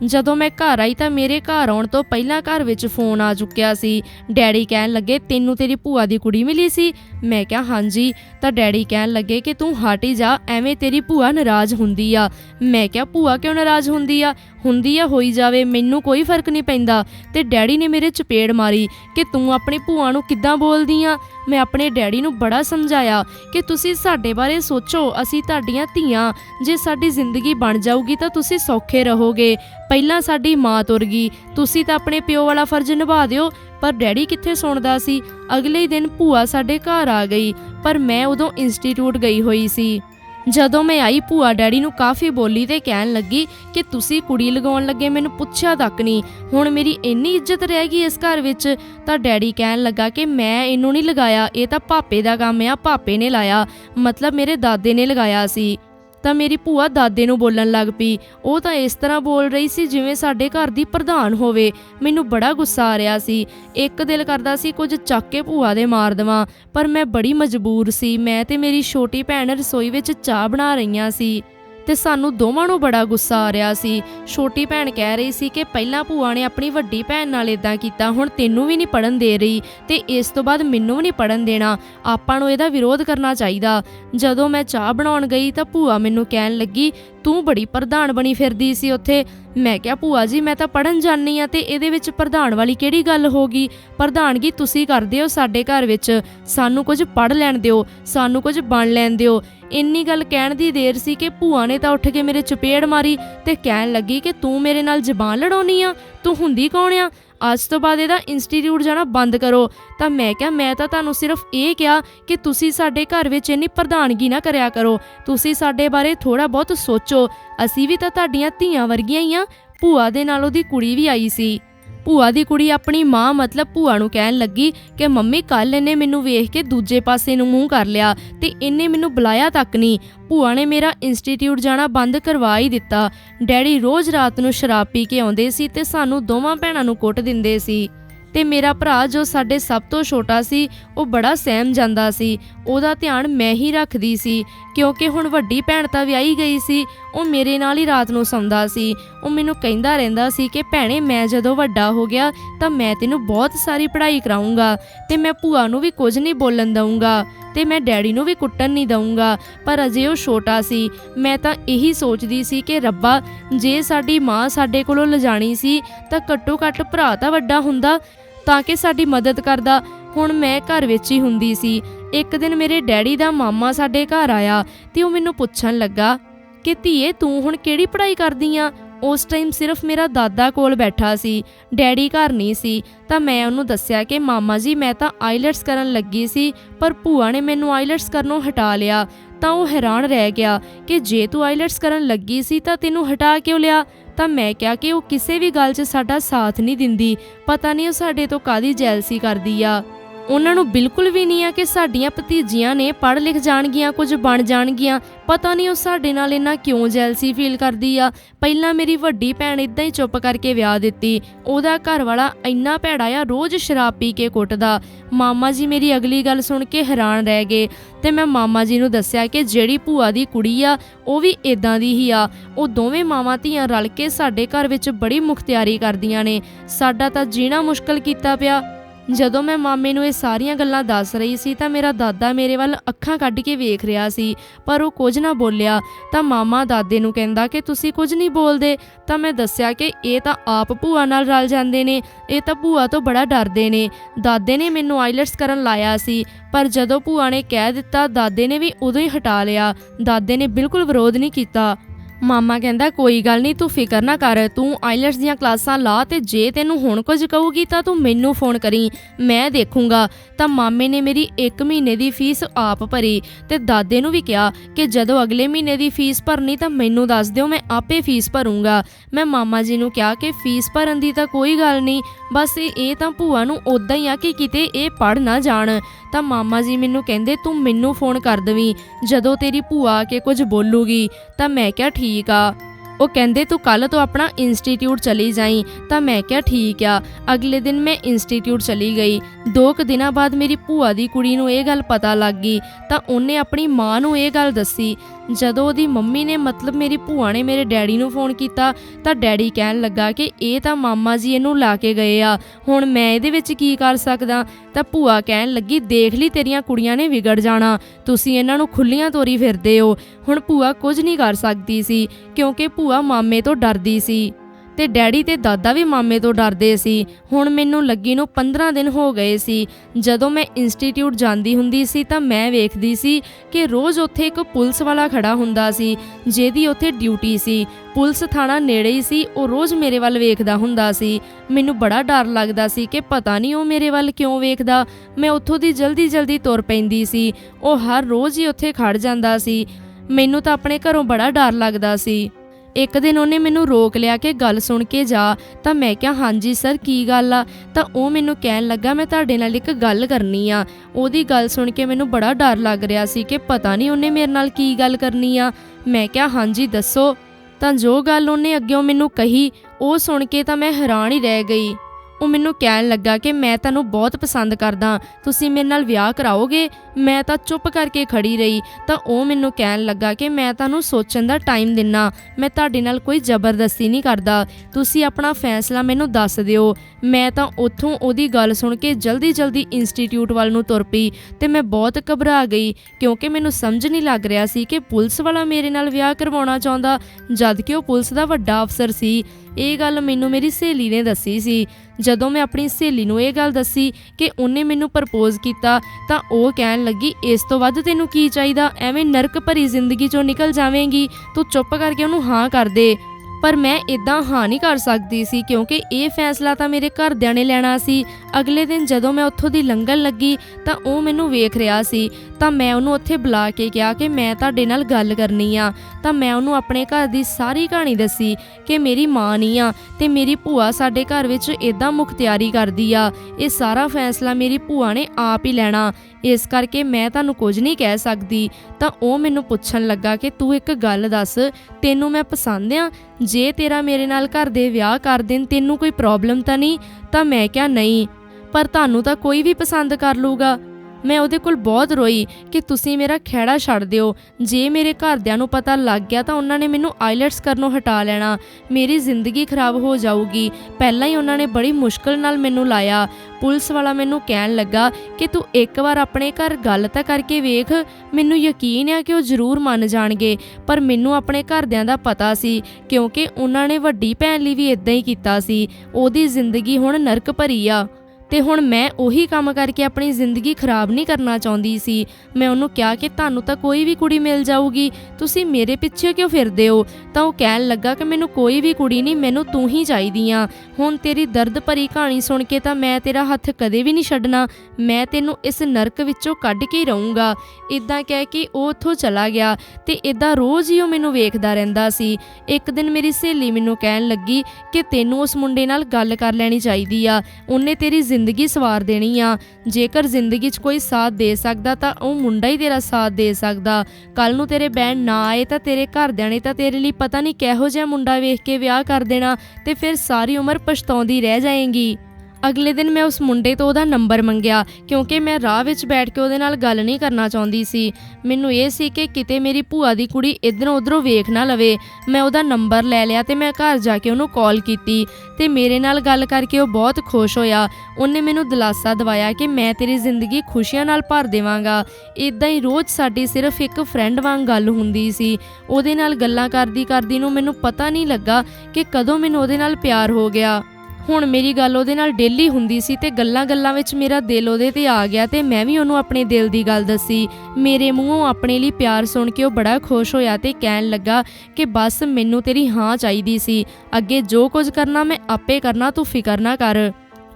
ਜਦੋਂ ਮੈਂ ਘਰ ਆਈ ਤਾਂ ਮੇਰੇ ਘਰ ਆਉਣ ਤੋਂ ਪਹਿਲਾਂ ਘਰ ਵਿੱਚ ਫੋਨ ਆ ਚੁੱਕਿਆ ਸੀ। ਡੈਡੀ ਕਹਿਣ ਲੱਗੇ, ਤੈਨੂੰ ਤੇਰੀ ਭੂਆ ਦੀ ਕੁੜੀ ਮਿਲੀ ਸੀ? ਮੈਂ ਕਿਹਾ, ਹਾਂਜੀ। ਤਾਂ ਡੈਡੀ ਕਹਿਣ ਲੱਗੇ ਕਿ, ਤੂੰ ਹਟ ਹੀ ਜਾ, ਐਵੇਂ ਤੇਰੀ ਭੂਆ ਨਾਰਾਜ਼ ਹੁੰਦੀ ਆ। ਮੈਂ ਕਿਹਾ, ਭੂਆ ਕਿਉਂ ਨਾਰਾਜ਼ ਹੁੰਦੀ ਆ? ਹੁੰਦੀ ਆ ਹੋਈ ਜਾਵੇ, ਮੈਨੂੰ ਕੋਈ ਫ਼ਰਕ ਨਹੀਂ ਪੈਂਦਾ। ਤੇ ਡੈਡੀ ਨੇ ਮੇਰੇ ਚਪੇੜ ਮਾਰੀ ਕਿ, ਤੂੰ ਆਪਣੀ ਭੂਆ ਨੂੰ ਕਿੱਦਾਂ ਬੋਲਦੀ ਆ? ਮੈਂ ਆਪਣੇ ਡੈਡੀ ਨੂੰ ਬੜਾ ਸਮਝਾਇਆ ਕਿ, ਤੁਸੀਂ ਸਾਡੇ ਬਾਰੇ ਸੋਚੋ, ਅਸੀਂ ਤੁਹਾਡੀਆਂ ਧੀਆਂ। ਜੇ ਸਾਡੀ ਜ਼ਿੰਦਗੀ ਬਣ ਜਾਊਗੀ ਤਾਂ ਤੁਸੀਂ ਸੌਖੇ ਰਹੋਗੇ। ਪਹਿਲਾਂ ਸਾਡੀ ਮਾਂ ਤੁਰ ਗਈ। ਤੁਸੀਂ ਤਾਂ ਆਪਣੇ ਪਿਓ ਵਾਲਾ ਫਰਜ਼ ਨਿਭਾ ਦਿਓ, ਪਰ ਡੈਡੀ ਕਿੱਥੇ ਸੁਣਦਾ ਸੀ? ਅਗਲੇ ਦਿਨ ਭੂਆ ਸਾਡੇ ਘਰ ਆ ਗਈ, ਪਰ ਮੈਂ ਉਦੋਂ ਇੰਸਟੀਚਿਊਟ ਗਈ ਹੋਈ ਸੀ। ਜਦੋਂ ਮੈਂ ਆਈ, ਭੂਆ ਡੈਡੀ ਨੂੰ ਕਾਫੀ ਬੋਲੀ ਤੇ ਕਹਿਣ ਲੱਗੀ ਕਿ ਤੁਸੀਂ ਕੁੜੀ ਲਗਾਉਣ ਲੱਗੇ, ਮੈਨੂੰ ਪੁੱਛਿਆ ਤੱਕ ਨਹੀਂ। ਹੁਣ ਮੇਰੀ ਇੰਨੀ ਇੱਜ਼ਤ ਰਹਿ ਗਈ ਇਸ ਘਰ ਵਿੱਚ, ਤਾਂ ਡੈਡੀ ਕਹਿਣ ਲੱਗਾ ਕਿ ਮੈਂ ਇਹਨੂੰ ਨਹੀਂ ਲਗਾਇਆ, ਇਹ ਤਾਂ ਪਾਪੇ ਦਾ ਕੰਮ ਆ ਪਾਪੇ ਨੇ ਲਾਇਆ। ਮਤਲਬ ਮੇਰੇ ਦਾਦੇ ਨੇ ਲਗਾਇਆ ਸੀ। ਤਾਂ ਮੇਰੀ ਭੂਆ ਦਾਦੇ ਨੂੰ ਬੋਲਣ ਲੱਗ ਪਈ। ਉਹ ਤਾਂ ਇਸ ਤਰ੍ਹਾਂ ਬੋਲ ਰਹੀ ਸੀ ਜਿਵੇਂ ਸਾਡੇ ਘਰ ਦੀ ਪ੍ਰਧਾਨ ਹੋਵੇ। ਮੈਨੂੰ ਬੜਾ ਗੁੱਸਾ ਆ ਰਿਹਾ ਸੀ। ਇੱਕ ਦਿਲ ਕਰਦਾ ਸੀ ਕੁਝ ਚੱਕ ਕੇ ਭੂਆ ਦੇ ਮਾਰ ਦੇਵਾਂ, ਪਰ ਮੈਂ ਬੜੀ ਮਜਬੂਰ ਸੀ। ਮੈਂ ਤੇ ਮੇਰੀ ਛੋਟੀ ਭੈਣ ਰਸੋਈ ਵਿੱਚ ਚਾਹ ਬਣਾ ਰਹੀਆਂ ਸੀ। ਤੇ ਸਾਨੂੰ ਦੋਵਾਂ ਨੂੰ ਬੜਾ ਗੁੱਸਾ ਆ ਰਿਹਾ ਸੀ। ਛੋਟੀ ਭੈਣ ਕਹਿ ਰਹੀ ਸੀ ਕਿ ਪਹਿਲਾਂ ਭੂਆ ਨੇ ਆਪਣੀ ਵੱਡੀ ਭੈਣ ਨਾਲ ਇਦਾਂ ਕੀਤਾ, ਹੁਣ ਤੈਨੂੰ ਵੀ ਨਹੀਂ ਪੜਨ ਦੇ ਰਹੀ ਤੇ ਇਸ ਤੋਂ ਬਾਅਦ ਮੈਨੂੰ ਵੀ ਨਹੀਂ ਪੜਨ ਦੇਣਾ। ਆਪਾਂ ਨੂੰ ਇਹਦਾ ਵਿਰੋਧ ਕਰਨਾ ਚਾਹੀਦਾ। ਜਦੋਂ ਮੈਂ ਚਾਹ ਬਣਾਉਣ ਗਈ ਤਾਂ ਭੂਆ ਮੈਨੂੰ ਕਹਿਣ ਲੱਗੀ ਤੂੰ ਬੜੀ ਪ੍ਰਧਾਨ ਬਣੀ ਫਿਰਦੀ ਸੀ ਉੱਥੇ। ਮੈਂ ਕਿਹਾ, ਭੂਆ ਜੀ, ਮੈਂ ਤਾਂ ਪੜਨ ਜਾਣੀ ਆ ਤੇ ਇਹਦੇ ਵਿੱਚ ਪ੍ਰਧਾਨ ਵਾਲੀ ਕਿਹੜੀ ਗੱਲ ਹੋਗੀ ਪ੍ਰਧਾਨਗੀ ਤੁਸੀਂ ਕਰਦੇ ਹੋ ਸਾਡੇ ਘਰ ਵਿੱਚ। ਸਾਨੂੰ ਕੁਝ ਪੜ ਲੈਣ ਦਿਓ, ਸਾਨੂੰ ਕੁਝ ਬਣ ਲੈਣ ਦਿਓ। ਇੰਨੀ ਗੱਲ ਕਹਿਣ ਦੀ ਦੇਰ ਸੀ ਕਿ ਭੂਆ ਨੇ ਤਾਂ ਉੱਠ ਕੇ ਮੇਰੇ ਚਪੇੜ ਮਾਰੀ ਤੇ ਕਹਿਣ ਲੱਗੀ ਕਿ ਤੂੰ ਮੇਰੇ ਨਾਲ ਜ਼ਬਾਨ ਲੜਾਉਣੀ ਆ? ਤੂੰ ਹੁੰਦੀ ਕੌਣ ਆ? ਅੱਜ ਤੋਂ ਬਾਅਦ ਇਹਦਾ ਇੰਸਟੀਚਿਊਟ ਜਾਣਾ ਬੰਦ ਕਰੋ। ਤਾਂ ਮੈਂ ਕਿਹਾ, ਮੈਂ ਤਾਂ ਤੁਹਾਨੂੰ ਸਿਰਫ ਇਹ ਕਿਹਾ ਕਿ ਤੁਸੀਂ ਸਾਡੇ ਘਰ ਵਿੱਚ ਇੰਨੀ ਪ੍ਰਧਾਨਗੀ ਨਾ ਕਰਿਆ ਕਰੋ। ਤੁਸੀਂ ਸਾਡੇ ਬਾਰੇ ਥੋੜਾ ਬਹੁਤ ਸੋਚੋ। ਅਸੀਂ ਵੀ ਤਾਂ ਤੁਹਾਡੀਆਂ ਧੀਆਂ ਵਰਗੀਆਂ ਹੀ ਆ ਭੂਆ ਦੇ ਨਾਲ ਉਹਦੀ ਕੁੜੀ ਵੀ ਆਈ ਸੀ। ਭੂਆ ਦੀ ਕੁੜੀ ਆਪਣੀ ਮਾਂ ਮਤਲਬ ਭੂਆ ਨੂੰ ਕਹਿਣ ਲੱਗੀ ਕਿ ਮੰਮੀ ਕੱਲ ਇਹਨੇ ਮੈਨੂੰ ਵੇਖ ਕੇ ਦੂਜੇ ਪਾਸੇ ਨੂੰ ਮੂੰਹ ਕਰ ਲਿਆ ਤੇ ਇਹਨੇ ਮੈਨੂੰ ਬੁਲਾਇਆ ਤੱਕ ਨਹੀਂ। ਭੂਆ ਨੇ ਮੇਰਾ ਇੰਸਟੀਚਿਊਟ ਜਾਣਾ ਬੰਦ ਕਰਵਾ ਹੀ ਦਿੱਤਾ। ਡੈਡੀ ਰੋਜ਼ ਰਾਤ ਨੂੰ ਸ਼ਰਾਬ ਪੀ ਕੇ ਆਉਂਦੇ ਸੀ ਤੇ ਸਾਨੂੰ ਦੋਵਾਂ ਭੈਣਾਂ ਨੂੰ ਕੁੱਟ ਦਿੰਦੇ ਸੀ। ਤੇ ਮੇਰਾ ਭਰਾ ਜੋ ਸਾਡੇ ਸਭ ਤੋਂ ਛੋਟਾ ਸੀ, ਉਹ ਬੜਾ ਸਹਿਮ ਜਾਂਦਾ ਸੀ। ਉਹਦਾ ਧਿਆਨ ਮੈਂ ਹੀ ਰੱਖਦੀ ਸੀ, ਕਿਉਂਕਿ ਹੁਣ ਵੱਡੀ ਭੈਣ ਤਾਂ ਵਿਆਹੀ ਗਈ ਸੀ, ਉਹ ਮੇਰੇ ਨਾਲ ਹੀ ਰਾਤ ਨੂੰ ਸੌਂਦਾ ਸੀ। ਉਹ ਮੈਨੂੰ ਕਹਿੰਦਾ ਰਹਿੰਦਾ ਸੀ ਕਿ, ਭੈਣੇ, ਮੈਂ ਜਦੋਂ ਵੱਡਾ ਹੋ ਗਿਆ, ਤਾਂ ਮੈਂ ਤੈਨੂੰ ਬਹੁਤ ਸਾਰੀ ਪੜ੍ਹਾਈ ਕਰਾਉਂਗਾ ਤੇ ਮੈਂ ਭੂਆ ਨੂੰ ਵੀ ਕੁਝ ਨਹੀਂ ਬੋਲਣ ਦਊਂਗਾ ਤੇ ਮੈਂ ਡੈਡੀ ਨੂੰ ਵੀ ਕੁੱਟਣ ਨਹੀਂ ਦਊਂਗਾ। ਪਰ ਅਜੇ ਉਹ ਛੋਟਾ ਸੀ। ਮੈਂ ਤਾਂ ਇਹੀ ਸੋਚਦੀ ਸੀ ਕਿ, ਰੱਬਾ, ਜੇ ਸਾਡੀ ਮਾਂ ਸਾਡੇ ਕੋਲੋਂ ਲਿਜਾਣੀ ਸੀ, ਤਾਂ ਘੱਟੋ ਘੱਟ ਭਰਾ ਤਾਂ ਵੱਡਾ ਹੁੰਦਾ ਤਾਂ ਕਿ ਸਾਡੀ ਮਦਦ ਕਰਦਾ। ਹੁਣ ਮੈਂ ਘਰ ਵਿੱਚ ਹੀ ਹੁੰਦੀ ਸੀ। ਇੱਕ ਦਿਨ ਮੇਰੇ ਡੈਡੀ ਦਾ ਮਾਮਾ ਸਾਡੇ ਘਰ ਆਇਆ ਤੇ ਉਹ ਮੈਨੂੰ ਪੁੱਛਣ ਲੱਗਾ, ਕਿ ਧੀਏ, ਤੂੰ ਹੁਣ ਕਿਹੜੀ ਪੜ੍ਹਾਈ ਕਰਦੀ ਆ? ਉਸ ਟਾਈਮ ਸਿਰਫ ਮੇਰਾ ਦਾਦਾ ਕੋਲ ਬੈਠਾ ਸੀ, ਡੈਡੀ ਘਰ ਨਹੀਂ ਸੀ, ਤਾਂ ਮੈਂ ਉਹਨੂੰ ਦੱਸਿਆ ਕਿ ਮਾਮਾ ਜੀ, ਮੈਂ ਤਾਂ ਆਈਲੈਟਸ ਕਰਨ ਲੱਗੀ ਸੀ, ਪਰ ਭੂਆ ਨੇ ਮੈਨੂੰ ਆਈਲੈਟਸ ਕਰਨੋਂ ਹਟਾ ਲਿਆ, ਤਾਂ ਉਹ ਹੈਰਾਨ ਰਹਿ ਗਿਆ ਕਿ ਜੇ ਤੂੰ ਆਈਲੈਟਸ ਕਰਨ ਲੱਗੀ ਸੀ ਤਾਂ ਤੈਨੂੰ ਹਟਾ ਕਿਉਂ ਲਿਆ? ਤਾਂ ਮੈਂ ਕਿਹਾ ਕਿ ਉਹ ਕਿਸੇ ਵੀ ਗੱਲ 'ਚ ਸਾਡਾ ਸਾਥ ਨਹੀਂ ਦਿੰਦੀ, ਪਤਾ ਨਹੀਂ ਉਹ ਸਾਡੇ ਤੋਂ ਕਾਦੀ ਜੈਲਸੀ ਕਰਦੀ ਆ। ਉਹਨਾਂ ਨੂੰ ਬਿਲਕੁਲ ਵੀ ਨਹੀਂ ਆ ਕਿ ਸਾਡੀਆਂ ਭਤੀਜੀਆਂ ਨੇ ਪੜ੍ਹ ਲਿਖ ਜਾਣਗੀਆਂ, ਕੁਝ ਬਣ ਜਾਣਗੀਆਂ। ਪਤਾ ਨਹੀਂ ਉਹ ਸਾਡੇ ਨਾਲ ਇੰਨਾ ਕਿਉਂ ਜੈਲਸੀ ਫੀਲ ਕਰਦੀ ਆ। ਪਹਿਲਾਂ ਮੇਰੀ ਵੱਡੀ ਭੈਣ ਇਦਾਂ ਹੀ ਚੁੱਪ ਕਰਕੇ ਵਿਆਹ ਦਿੱਤੀ। ਉਹਦਾ ਘਰ ਵਾਲਾ ਇੰਨਾ ਭੈੜਾ ਆ, ਰੋਜ਼ ਸ਼ਰਾਬ ਪੀ ਕੇ ਕੁੱਟਦਾ। ਮਾਮਾ ਜੀ ਮੇਰੀ ਅਗਲੀ ਗੱਲ ਸੁਣ ਕੇ ਹੈਰਾਨ ਰਹਿ ਗਏ ਤੇ ਮੈਂ ਮਾਮਾ ਜੀ ਨੂੰ ਦੱਸਿਆ ਕਿ ਜਿਹੜੀ ਭੂਆ ਦੀ ਕੁੜੀ ਆ, ਉਹ ਵੀ ਇਦਾਂ ਦੀ ਹੀ ਆ। ਉਹ ਦੋਵੇਂ ਮਾਵਾਂ ਧੀਆਂ ਰਲ ਕੇ ਸਾਡੇ ਘਰ ਵਿੱਚ ਬੜੀ ਮੁਖਤਿਆਰੀ ਕਰਦੀਆਂ ਨੇ। ਸਾਡਾ ਤਾਂ ਜੀਣਾ ਮੁਸ਼ਕਲ ਕੀਤਾ ਪਿਆ। ਜਦੋਂ ਮੈਂ ਮਾਮੇ ਨੂੰ ਇਹ ਸਾਰੀਆਂ ਗੱਲਾਂ ਦੱਸ ਰਹੀ ਸੀ ਤਾਂ ਮੇਰਾ ਦਾਦਾ ਮੇਰੇ ਵੱਲ ਅੱਖਾਂ ਕੱਢ ਕੇ ਵੇਖ ਰਿਹਾ ਸੀ, ਪਰ ਉਹ ਕੁਝ ਨਾ ਬੋਲਿਆ। ਤਾਂ ਮਾਮਾ ਦਾਦੇ ਨੂੰ ਕਹਿੰਦਾ ਕਿ ਤੁਸੀਂ ਕੁਝ ਨਹੀਂ ਬੋਲਦੇ। ਤਾਂ ਮੈਂ ਦੱਸਿਆ ਕਿ ਇਹ ਤਾਂ ਆਪ ਭੂਆ ਨਾਲ ਰਲ ਜਾਂਦੇ ਨੇ, ਇਹ ਤਾਂ ਭੂਆ ਤੋਂ ਬੜਾ ਡਰਦੇ ਨੇ। ਦਾਦੇ ਨੇ ਮੈਨੂੰ ਆਈਲੈਟਸ ਕਰਨ ਲਾਇਆ ਸੀ, ਪਰ ਜਦੋਂ ਭੂਆ ਨੇ ਕਹਿ ਦਿੱਤਾ, ਦਾਦੇ ਨੇ ਵੀ ਉਦੋਂ ਹੀ ਹਟਾ ਲਿਆ। ਦਾਦੇ ਨੇ ਬਿਲਕੁਲ ਵਿਰੋਧ ਨਹੀਂ ਕੀਤਾ। ਮਾਮਾ ਕਹਿੰਦਾ, ਕੋਈ ਗੱਲ ਨਹੀਂ, ਤੂੰ ਫਿਕਰ ਨਾ ਕਰ। ਤੂੰ ਆਈਲੈਟਸ ਦੀਆਂ ਕਲਾਸਾਂ ਲਾ ਤੇ ਜੇ ਤੈਨੂੰ ਹੁਣ ਕੁਝ ਕਹੂਗੀ ਤਾਂ ਤੂੰ ਮੈਨੂੰ ਫੋਨ ਕਰੀ, ਮੈਂ ਦੇਖੂੰਗਾ। ਤਾਂ ਮਾਮੇ ਨੇ ਮੇਰੀ 1 ਮਹੀਨੇ ਦੀ ਫੀਸ ਆਪ ਭਰੀ ਤੇ ਦਾਦੇ ਨੂੰ ਵੀ ਕਿਹਾ ਕਿ ਜਦੋਂ ਅਗਲੇ ਮਹੀਨੇ ਦੀ ਫੀਸ ਭਰਨੀ ਤਾਂ ਮੈਨੂੰ ਦੱਸ ਦਿਓ, ਮੈਂ ਆਪੇ ਫੀਸ ਭਰੂੰਗਾ। ਮੈਂ ਮਾਮਾ ਜੀ ਨੂੰ ਕਿਹਾ ਕਿ ਫੀਸ ਭਰਨ ਦੀ ਤਾਂ ਕੋਈ ਗੱਲ ਨਹੀਂ, ਬਸ ਇਹ ਇਹ ਤਾਂ ਭੂਆ ਨੂੰ ਉਦਾਂ ਹੀ ਆ ਕਿ ਕਿਤੇ ਇਹ ਪੜ ਨਾ ਜਾਣ। ਤਾਂ ਮਾਮਾ ਜੀ ਮੈਨੂੰ ਕਹਿੰਦੇ, ਤੂੰ ਮੈਨੂੰ ਫੋਨ ਕਰ ਦਵੀਂ, ਜਦੋਂ ਤੇਰੀ ਭੂਆ ਆ ਕੇ ਕੁਝ ਬੋਲੂਗੀ। ਤਾਂ ਮੈਂ ਕਿਹਾ, ਠੀਕ ਆ। ਉਹ ਕਹਿੰਦੇ, ਤੂੰ ਕੱਲ ਤੋਂ ਆਪਣਾ ਇੰਸਟੀਚਿਊਟ ਚਲੀ ਜਾਈ। ਤਾਂ ਮੈਂ ਕਿਹਾ, ਠੀਕ ਆ। ਅਗਲੇ ਦਿਨ ਮੈਂ ਇੰਸਟੀਚਿਊਟ ਚਲੀ ਗਈ। ਦੋ ਕੁ ਦਿਨਾਂ ਬਾਅਦ ਮੇਰੀ ਭੂਆ ਦੀ ਕੁੜੀ ਨੂੰ ਇਹ ਗੱਲ ਪਤਾ ਲੱਗ ਗਈ। ਤਾਂ ਉਹਨੇ ਆਪਣੀ ਮਾਂ ਨੂੰ ਇਹ ਗੱਲ ਦੱਸੀ। ਜਦੋਂ ਉਹਦੀ ਮੰਮੀ ਨੇ ਮਤਲਬ ਮੇਰੀ ਭੂਆ ਨੇ ਮੇਰੇ ਡੈਡੀ ਨੂੰ ਫੋਨ ਕੀਤਾ ਤਾਂ ਡੈਡੀ ਕਹਿਣ ਲੱਗਾ ਕਿ ਇਹ ਤਾਂ ਮਾਮਾ ਜੀ ਇਹਨੂੰ ਲਾ ਕੇ ਗਏ ਆ, ਹੁਣ ਮੈਂ ਇਹਦੇ ਵਿੱਚ ਕੀ ਕਰ ਸਕਦਾ? ਤਾਂ ਭੂਆ ਕਹਿਣ ਲੱਗੀ, ਦੇਖ ਲਈ ਤੇਰੀਆਂ ਕੁੜੀਆਂ ਨੇ ਵਿਗੜ ਜਾਣਾ, ਤੁਸੀਂ ਇਹਨਾਂ ਨੂੰ ਖੁੱਲੀਆਂ ਤੋਰੀ ਫਿਰਦੇ ਹੋ। ਹੁਣ ਭੂਆ ਕੁਝ ਨਹੀਂ ਕਰ ਸਕਦੀ ਸੀ, ਕਿਉਂਕਿ ਭੂਆ ਮਾਮੇ ਤੋਂ ਡਰਦੀ ਸੀ। ਤੇ ਡੈਡੀ ਤੇ ਦਾਦਾ ਵੀ ਮਾਮੇ ਤੋਂ ਡਰਦੇ ਸੀ। ਹੁਣ ਮੈਨੂੰ ਲੱਗੀ ਨੂੰ 15 ਦਿਨ ਹੋ ਗਏ ਸੀ। ਜਦੋਂ ਮੈਂ ਇੰਸਟੀਚਿਊਟ ਜਾਂਦੀ ਹੁੰਦੀ ਸੀ ਤਾਂ ਮੈਂ ਵੇਖਦੀ ਸੀ ਕਿ ਰੋਜ਼ ਉੱਥੇ ਇੱਕ ਪੁਲਿਸ ਵਾਲਾ ਖੜਾ ਹੁੰਦਾ ਸੀ, ਜਿਹਦੀ ਉੱਥੇ ਡਿਊਟੀ ਸੀ। ਪੁਲਿਸ ਥਾਣਾ ਨੇੜੇ ਹੀ ਸੀ, ਉਹ ਰੋਜ਼ ਮੇਰੇ ਵੱਲ ਵੇਖਦਾ ਹੁੰਦਾ ਸੀ। ਮੈਨੂੰ ਬੜਾ ਡਰ ਲੱਗਦਾ ਸੀ ਕਿ ਪਤਾ ਨਹੀਂ ਉਹ ਮੇਰੇ ਵੱਲ ਕਿਉਂ ਵੇਖਦਾ। ਮੈਂ ਉੱਥੋਂ ਦੀ ਜਲਦੀ ਜਲਦੀ ਤੁਰ ਪੈਂਦੀ ਸੀ। ਉਹ ਹਰ ਰੋਜ਼ ਹੀ ਉੱਥੇ ਖੜ ਜਾਂਦਾ ਸੀ। ਮੈਨੂੰ ਤਾਂ ਆਪਣੇ ਘਰੋਂ ਬੜਾ ਡਰ ਲੱਗਦਾ ਸੀ। ਇੱਕ ਦਿਨ ਉਹਨੇ ਮੈਨੂੰ ਰੋਕ ਲਿਆ ਕਿ ਗੱਲ ਸੁਣ ਕੇ ਜਾ। ਤਾਂ ਮੈਂ ਕਿਹਾ, ਹਾਂਜੀ ਸਰ, ਕੀ ਗੱਲ ਆ? ਤਾਂ ਉਹ ਮੈਨੂੰ ਕਹਿਣ ਲੱਗਾ, ਮੈਂ ਤੁਹਾਡੇ ਨਾਲ ਇੱਕ ਗੱਲ ਕਰਨੀ ਆ। ਉਹਦੀ ਗੱਲ ਸੁਣ ਕੇ ਮੈਨੂੰ ਬੜਾ ਡਰ ਲੱਗ ਰਿਹਾ ਸੀ ਕਿ ਪਤਾ ਨਹੀਂ ਉਹਨੇ ਮੇਰੇ ਨਾਲ ਕੀ ਗੱਲ ਕਰਨੀ ਆ। ਮੈਂ ਕਿਹਾ, ਹਾਂਜੀ, ਦੱਸੋ। ਤਾਂ ਜੋ ਗੱਲ ਉਹਨੇ ਅੱਗਿਓਂ ਮੈਨੂੰ ਕਹੀ, ਉਹ ਸੁਣ ਕੇ ਤਾਂ ਮੈਂ ਹੈਰਾਨ ਹੀ ਰਹਿ ਗਈ। ਉਹ ਮੈਨੂੰ ਕਹਿਣ ਲੱਗਾ ਕਿ ਮੈਂ ਤੁਹਾਨੂੰ ਬਹੁਤ ਪਸੰਦ ਕਰਦਾ, ਤੁਸੀਂ ਮੇਰੇ ਨਾਲ ਵਿਆਹ ਕਰਾਓਗੇ? ਮੈਂ ਤਾਂ ਚੁੱਪ ਕਰਕੇ ਖੜੀ ਰਹੀ, ਤਾਂ ਉਹ ਮੈਨੂੰ ਕਹਿਣ ਲੱਗਾ ਕਿ ਮੈਂ ਤੁਹਾਨੂੰ ਸੋਚਣ ਦਾ ਟਾਈਮ ਦਿੰਨਾ, ਮੈਂ ਤੁਹਾਡੇ ਨਾਲ ਕੋਈ ਜ਼ਬਰਦਸਤੀ ਨਹੀਂ ਕਰਦਾ, ਤੁਸੀਂ ਆਪਣਾ ਫੈਸਲਾ ਮੈਨੂੰ ਦੱਸ ਦਿਓ। ਮੈਂ ਤਾਂ ਉੱਥੋਂ ਉਹਦੀ ਗੱਲ ਸੁਣ ਕੇ ਜਲਦੀ ਜਲਦੀ ਇੰਸਟੀਚਿਊਟ ਵੱਲ ਨੂੰ ਤੁਰ ਪਈ ਤੇ ਮੈਂ ਬਹੁਤ ਘਬਰਾ ਗਈ, ਕਿਉਂਕਿ ਮੈਨੂੰ ਸਮਝ ਨਹੀਂ ਲੱਗ ਰਿਹਾ ਸੀ ਕਿ ਪੁਲਿਸ ਵਾਲਾ ਮੇਰੇ ਨਾਲ ਵਿਆਹ ਕਰਵਾਉਣਾ ਚਾਹੁੰਦਾ, ਜਦ ਕਿ ਉਹ ਪੁਲਿਸ ਦਾ ਵੱਡਾ ਅਫਸਰ ਸੀ। ਇਹ ਗੱਲ ਮੈਨੂੰ ਮੇਰੀ ਸਹੇਲੀ ਨੇ ਦੱਸੀ ਸੀ। ਜਦੋਂ ਮੈਂ ਆਪਣੀ ਸਹੇਲੀ ਨੂੰ ਇਹ ਗੱਲ ਦੱਸੀ ਕਿ ਉਹਨੇ ਮੈਨੂੰ ਪ੍ਰਪੋਜ਼ ਕੀਤਾ, ਤਾਂ ਉਹ ਕਹਿਣ ਲੱਗੀ, ਇਸ ਤੋਂ ਵੱਧ ਤੈਨੂੰ ਕੀ ਚਾਹੀਦਾ? ਐਵੇਂ ਨਰਕ ਭਰੀ ਜ਼ਿੰਦਗੀ ਚੋਂ ਨਿਕਲ ਜਾਵੇਂਗੀ, ਤੂੰ ਚੁੱਪ ਕਰਕੇ ਉਹਨੂੰ ਹਾਂ ਕਰ ਦੇ। ਪਰ ਮੈਂ ਇਦਾਂ ਹਾਂ ਨਹੀਂ ਕਰ ਸਕਦੀ ਸੀ ਕਿਉਂਕਿ ਇਹ ਫੈਸਲਾ ਤਾਂ ਮੇਰੇ ਘਰਦਿਆਂ ਨੇ ਲੈਣਾ ਸੀ। ਅਗਲੇ ਦਿਨ ਜਦੋਂ ਮੈਂ ਉੱਥੋਂ ਦੀ ਲੰਘਣ ਲੱਗੀ ਤਾਂ ਉਹ ਮੈਨੂੰ ਵੇਖ ਰਿਹਾ ਸੀ। ਤਾਂ ਮੈਂ ਉਹਨੂੰ ਉੱਥੇ ਬੁਲਾ ਕੇ ਕਿਹਾ ਕਿ ਮੈਂ ਤੁਹਾਡੇ ਨਾਲ ਗੱਲ ਕਰਨੀ ਆ। ਤਾਂ ਮੈਂ ਉਹਨੂੰ ਆਪਣੇ ਘਰ ਦੀ ਸਾਰੀ ਕਹਾਣੀ ਦੱਸੀ ਕਿ ਮੇਰੀ ਮਾਂ ਨਹੀਂ ਆ ਤੇ ਮੇਰੀ ਭੂਆ ਸਾਡੇ ਘਰ ਵਿੱਚ ਇਦਾਂ ਮੁਖਤਿਆਰੀ ਕਰਦੀ ਆ। ਇਹ ਸਾਰਾ ਫੈਸਲਾ ਮੇਰੀ ਭੂਆ ਨੇ ਆਪ ਹੀ ਲੈਣਾ। ਇਸ ਕਰਕੇ ਮੈਂ ਤੁਹਾਨੂੰ ਕੁਝ ਨਹੀਂ ਕਹਿ ਸਕਦੀ। ਤਾਂ ਉਹ ਮੈਨੂੰ ਪੁੱਛਣ ਲੱਗਾ ਕਿ ਤੂੰ ਇੱਕ ਗੱਲ ਦੱਸ, ਤੈਨੂੰ ਮੈਂ ਪਸੰਦ ਆ ਜੇ ਤੇਰਾ ਮੇਰੇ ਨਾਲ ਘਰ ਦੇ ਵਿਆਹ ਕਰ ਦੇਣ, ਤੈਨੂੰ ਕੋਈ ਪ੍ਰੋਬਲਮ ਤਾਂ ਨਹੀਂ? ਤਾਂ ਮੈਂ ਕਿਹਾ ਨਹੀਂ। ਪਰ ਤੁਹਾਨੂੰ ਤਾਂ ਕੋਈ ਵੀ ਪਸੰਦ ਕਰ ਲੂਗਾ ਮੈਂ ਉਹਦੇ ਕੋਲ ਬਹੁਤ ਰੋਈ ਕਿ ਤੁਸੀਂ ਮੇਰਾ ਖਹਿੜਾ ਛੱਡ ਦਿਓ। ਜੇ ਮੇਰੇ ਘਰਦਿਆਂ ਨੂੰ ਪਤਾ ਲੱਗ ਗਿਆ ਤਾਂ ਉਹਨਾਂ ਨੇ ਮੈਨੂੰ ਆਈਲੈਟਸ ਕਰਨੋਂ ਹਟਾ ਲੈਣਾ। ਮੇਰੀ ਜ਼ਿੰਦਗੀ ਖਰਾਬ ਹੋ ਜਾਊਗੀ। ਪਹਿਲਾਂ ਹੀ ਉਹਨਾਂ ਨੇ ਬੜੀ ਮੁਸ਼ਕਲ ਨਾਲ ਮੈਨੂੰ ਲਾਇਆ। ਪੁਲਿਸ ਵਾਲਾ ਮੈਨੂੰ ਕਹਿਣ ਲੱਗਾ ਕਿ ਤੂੰ ਇੱਕ ਵਾਰ ਆਪਣੇ ਘਰ ਗੱਲ ਤਾਂ ਕਰਕੇ ਵੇਖ। ਮੈਨੂੰ ਯਕੀਨ ਹੈ ਕਿ ਉਹ ਜ਼ਰੂਰ ਮੰਨ ਜਾਣਗੇ, ਪਰ ਮੈਨੂੰ ਆਪਣੇ ਘਰਦਿਆਂ ਦਾ ਪਤਾ ਸੀ, ਕਿਉਂਕਿ ਉਹਨਾਂ ਨੇ ਵੱਡੀ ਭੈਣ ਲਈ ਵੀ ਇਦਾਂ ਹੀ ਕੀਤਾ ਸੀ। ਉਹਦੀ ਜ਼ਿੰਦਗੀ ਹੁਣ ਨਰਕ ਭਰੀ ਆ। ਤੇ ਹੁਣ ਮੈਂ ਉਹੀ ਕੰਮ ਕਰਕੇ ਆਪਣੀ ਜ਼ਿੰਦਗੀ ਖਰਾਬ ਨਹੀਂ ਕਰਨਾ ਚਾਹੁੰਦੀ ਸੀ। ਮੈਂ ਉਹਨੂੰ ਕਿਹਾ ਕਿ ਤੁਹਾਨੂੰ ਤਾਂ ਕੋਈ ਵੀ ਕੁੜੀ ਮਿਲ ਜਾਊਗੀ, ਤੁਸੀਂ ਮੇਰੇ ਪਿੱਛੇ ਕਿਉਂ ਫਿਰਦੇ ਹੋ? ਤਾਂ ਉਹ ਕਹਿਣ ਲੱਗਾ ਕਿ ਮੈਨੂੰ ਕੋਈ ਵੀ ਕੁੜੀ ਨਹੀਂ, ਮੈਨੂੰ ਤੂੰ ਹੀ ਚਾਹੀਦੀ ਆ ਹੁਣ ਤੇਰੀ ਦਰਦ ਭਰੀ ਕਹਾਣੀ ਸੁਣ ਕੇ ਤਾਂ ਮੈਂ ਤੇਰਾ ਹੱਥ ਕਦੇ ਵੀ ਨਹੀਂ ਛੱਡਣਾ। ਮੈਂ ਤੈਨੂੰ ਇਸ ਨਰਕ ਵਿੱਚੋਂ ਕੱਢ ਕੇ ਹੀ ਰਹੂੰਗਾ। ਇਦਾਂ ਕਹਿ ਕੇ ਉਹ ਉੱਥੋਂ ਚਲਾ ਗਿਆ ਤੇ ਇਦਾਂ ਰੋਜ਼ ਹੀ ਉਹ ਮੈਨੂੰ ਵੇਖਦਾ ਰਹਿੰਦਾ ਸੀ। ਇੱਕ ਦਿਨ ਮੇਰੀ ਸਹੇਲੀ ਮੈਨੂੰ ਕਹਿਣ ਲੱਗੀ ਕਿ ਤੈਨੂੰ ਉਸ ਮੁੰਡੇ ਨਾਲ ਗੱਲ ਕਰ ਲੈਣੀ ਚਾਹੀਦੀ ਆ। ਉਹਨੇ ਤੇਰੀ ਜ਼ਿੰਦਗੀ ਸਵਾਰ ਦੇਣੀ ਆ। ਜੇਕਰ ਜ਼ਿੰਦਗੀ 'ਚ ਕੋਈ ਸਾਥ ਦੇ ਸਕਦਾ ਤਾਂ ਉਹ ਮੁੰਡਾ ਹੀ ਤੇਰਾ ਸਾਥ ਦੇ ਸਕਦਾ। ਕੱਲ ਨੂੰ ਤੇਰੇ ਬੈਣ ਨਾ ਆਏ ਤਾਂ ਤੇਰੇ ਘਰਦਿਆਂ ਨੇ ਤਾਂ ਤੇਰੇ ਲਈ ਪਤਾ ਨਹੀਂ ਕਿਹੋ ਜਿਹਾ ਮੁੰਡਾ ਵੇਖ ਕੇ ਵਿਆਹ ਕਰ ਦੇਣਾ ਤੇ ਫਿਰ ਸਾਰੀ ਉਮਰ ਪਛਤਾਉਂਦੀ ਰਹਿ ਜਾਏਂਗੀ। ਅਗਲੇ ਦਿਨ ਮੈਂ ਉਸ ਮੁੰਡੇ ਤੋਂ ਉਹਦਾ ਨੰਬਰ ਮੰਗਿਆ, ਕਿਉਂਕਿ ਮੈਂ ਰਾਹ ਵਿੱਚ ਬੈਠ ਕੇ ਉਹਦੇ ਨਾਲ ਗੱਲ ਨਹੀਂ ਕਰਨਾ ਚਾਹੁੰਦੀ ਸੀ। ਮੈਨੂੰ ਇਹ ਸੀ ਕਿ ਕਿਤੇ ਮੇਰੀ ਭੂਆ ਦੀ ਕੁੜੀ ਇਧਰੋਂ ਉਧਰੋਂ ਵੇਖ ਨਾ ਲਵੇ। ਮੈਂ ਉਹਦਾ ਨੰਬਰ ਲੈ ਲਿਆ ਤੇ ਮੈਂ ਘਰ ਜਾ ਕੇ ਉਹਨੂੰ ਕਾਲ ਕੀਤੀ ਤੇ ਮੇਰੇ ਨਾਲ ਗੱਲ ਕਰਕੇ ਉਹ ਬਹੁਤ ਖੁਸ਼ ਹੋਇਆ। ਉਹਨੇ ਮੈਨੂੰ ਦਿਲਾਸਾ ਦਿਵਾਇਆ ਕਿ ਮੈਂ ਤੇਰੀ ਜ਼ਿੰਦਗੀ ਖੁਸ਼ੀਆਂ ਨਾਲ ਭਰ ਦੇਵਾਂਗਾ। ਇਦਾਂ ਹੀ ਰੋਜ਼ ਸਾਡੀ ਸਿਰਫ ਇੱਕ ਫਰੈਂਡ ਵਾਂਗ ਗੱਲ ਹੁੰਦੀ ਸੀ। ਉਹਦੇ ਨਾਲ ਗੱਲਾਂ ਕਰਦੀ ਕਰਦੀ ਨੂੰ ਮੈਨੂੰ ਪਤਾ ਨਹੀਂ ਲੱਗਾ ਕਿ ਕਦੋਂ ਮੈਨੂੰ ਉਹਦੇ ਨਾਲ ਪਿਆਰ ਹੋ ਗਿਆ। ਹੁਣ ਮੇਰੀ ਗੱਲ ਉਹਦੇ ਨਾਲ ਡੇਲੀ ਹੁੰਦੀ ਸੀ ਤੇ ਗੱਲਾਂ-ਗੱਲਾਂ ਵਿੱਚ ਮੇਰਾ ਦਿਲ ਉਹਦੇ ਤੇ ਆ ਗਿਆ ਤੇ ਮੈਂ ਵੀ ਉਹਨੂੰ ਆਪਣੇ ਦਿਲ ਦੀ ਗੱਲ ਦੱਸੀ। ਮੇਰੇ ਮੂੰਹੋਂ ਆਪਣੇ ਲਈ ਪਿਆਰ ਸੁਣ ਕੇ ਉਹ ਬੜਾ ਖੁਸ਼ ਹੋਇਆ ਤੇ ਕਹਿਣ ਲੱਗਾ ਕਿ ਬਸ ਮੈਨੂੰ ਤੇਰੀ ਹਾਂ ਚਾਹੀਦੀ ਸੀ। ਅੱਗੇ ਜੋ ਕੁਝ ਕਰਨਾ ਮੈਂ ਆਪੇ ਕਰਨਾ, ਤੂੰ ਫਿਕਰ ਨਾ ਕਰ।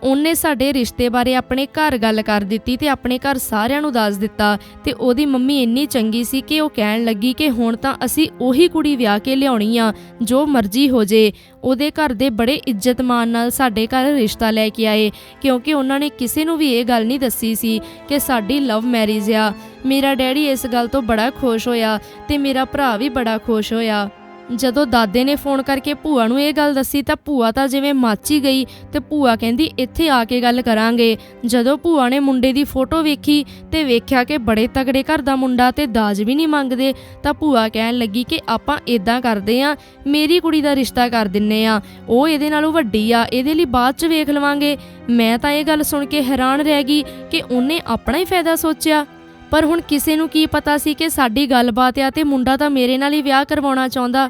ਉਹਨੇ ਸਾਡੇ ਰਿਸ਼ਤੇ ਬਾਰੇ ਆਪਣੇ ਘਰ ਗੱਲ ਕਰ ਦਿੱਤੀ ਤੇ ਆਪਣੇ ਘਰ ਸਾਰਿਆਂ ਨੂੰ ਦੱਸ ਦਿੱਤਾ ਤੇ ਉਹਦੀ ਮੰਮੀ ਇੰਨੀ ਚੰਗੀ ਸੀ ਕਿ ਉਹ ਕਹਿਣ ਲੱਗੀ ਕਿ ਹੁਣ ਤਾਂ ਅਸੀਂ ਉਹੀ ਕੁੜੀ ਵਿਆਹ ਕੇ ਲਿਆਉਣੀ ਆ, ਜੋ ਮਰਜ਼ੀ ਹੋ ਜੇ। ਉਹਦੇ ਘਰ ਦੇ ਬੜੇ ਇੱਜ਼ਤ ਮਾਨ ਨਾਲ ਸਾਡੇ ਘਰ ਰਿਸ਼ਤਾ ਲੈ ਕੇ ਆਏ, ਕਿਉਂਕਿ ਉਹਨਾਂ ਨੇ ਕਿਸੇ ਨੂੰ ਵੀ ਇਹ ਗੱਲ ਨਹੀਂ ਦੱਸੀ ਸੀ ਕਿ ਸਾਡੀ ਲਵ ਮੈਰਿਜ ਆ। ਮੇਰਾ ਡੈਡੀ ਇਸ ਗੱਲ ਤੋਂ ਬੜਾ ਖੁਸ਼ ਹੋਇਆ ਤੇ ਮੇਰਾ ਭਰਾ ਵੀ ਬੜਾ ਖੁਸ਼ ਹੋਇਆ। ਜਦੋਂ ਦਾਦੇ ਨੇ ਫੋਨ ਕਰਕੇ ਭੂਆ ਨੂੰ ਇਹ ਗੱਲ ਦੱਸੀ ਤਾਂ ਭੂਆ ਤਾਂ ਜਿਵੇਂ ਮਾਚੀ ਗਈ ਤੇ ਭੂਆ ਕਹਿੰਦੀ, ਇੱਥੇ ਆ ਕੇ ਗੱਲ ਕਰਾਂਗੇ। ਜਦੋਂ ਭੂਆ ਨੇ ਮੁੰਡੇ ਦੀ ਫੋਟੋ ਵੇਖੀ ਤੇ ਵੇਖਿਆ ਕਿ ਬੜੇ ਤਗੜੇ ਘਰ ਦਾ ਮੁੰਡਾ ਤੇ ਦਾਜ ਵੀ ਨਹੀਂ ਮੰਗਦੇ, ਤਾਂ ਭੂਆ ਕਹਿਣ ਲੱਗੀ ਕਿ ਆਪਾਂ ਇਦਾਂ ਕਰਦੇ ਆ, ਮੇਰੀ ਕੁੜੀ ਦਾ ਰਿਸ਼ਤਾ ਕਰ ਦਿੰਨੇ ਆ, ਉਹ ਇਹਦੇ ਨਾਲੋਂ ਵੱਡੀ ਆ, ਇਹਦੇ ਲਈ ਬਾਅਦ ਚ ਵੇਖ ਲਵਾਂਗੇ। ਮੈਂ ਤਾਂ ਇਹ ਗੱਲ ਸੁਣ ਕੇ ਹੈਰਾਨ ਰਹਿ ਗਈ ਕਿ ਉਹਨੇ ਆਪਣਾ ਹੀ ਫਾਇਦਾ ਸੋਚਿਆ। ਪਰ ਹੁਣ ਕਿਸੇ ਨੂੰ ਕੀ ਪਤਾ ਸੀ ਕਿ ਸਾਡੀ ਗੱਲਬਾਤ ਆ ਤੇ ਮੁੰਡਾ ਤਾਂ ਮੇਰੇ ਨਾਲ ਹੀ ਵਿਆਹ ਕਰਵਾਉਣਾ ਚਾਹੁੰਦਾ।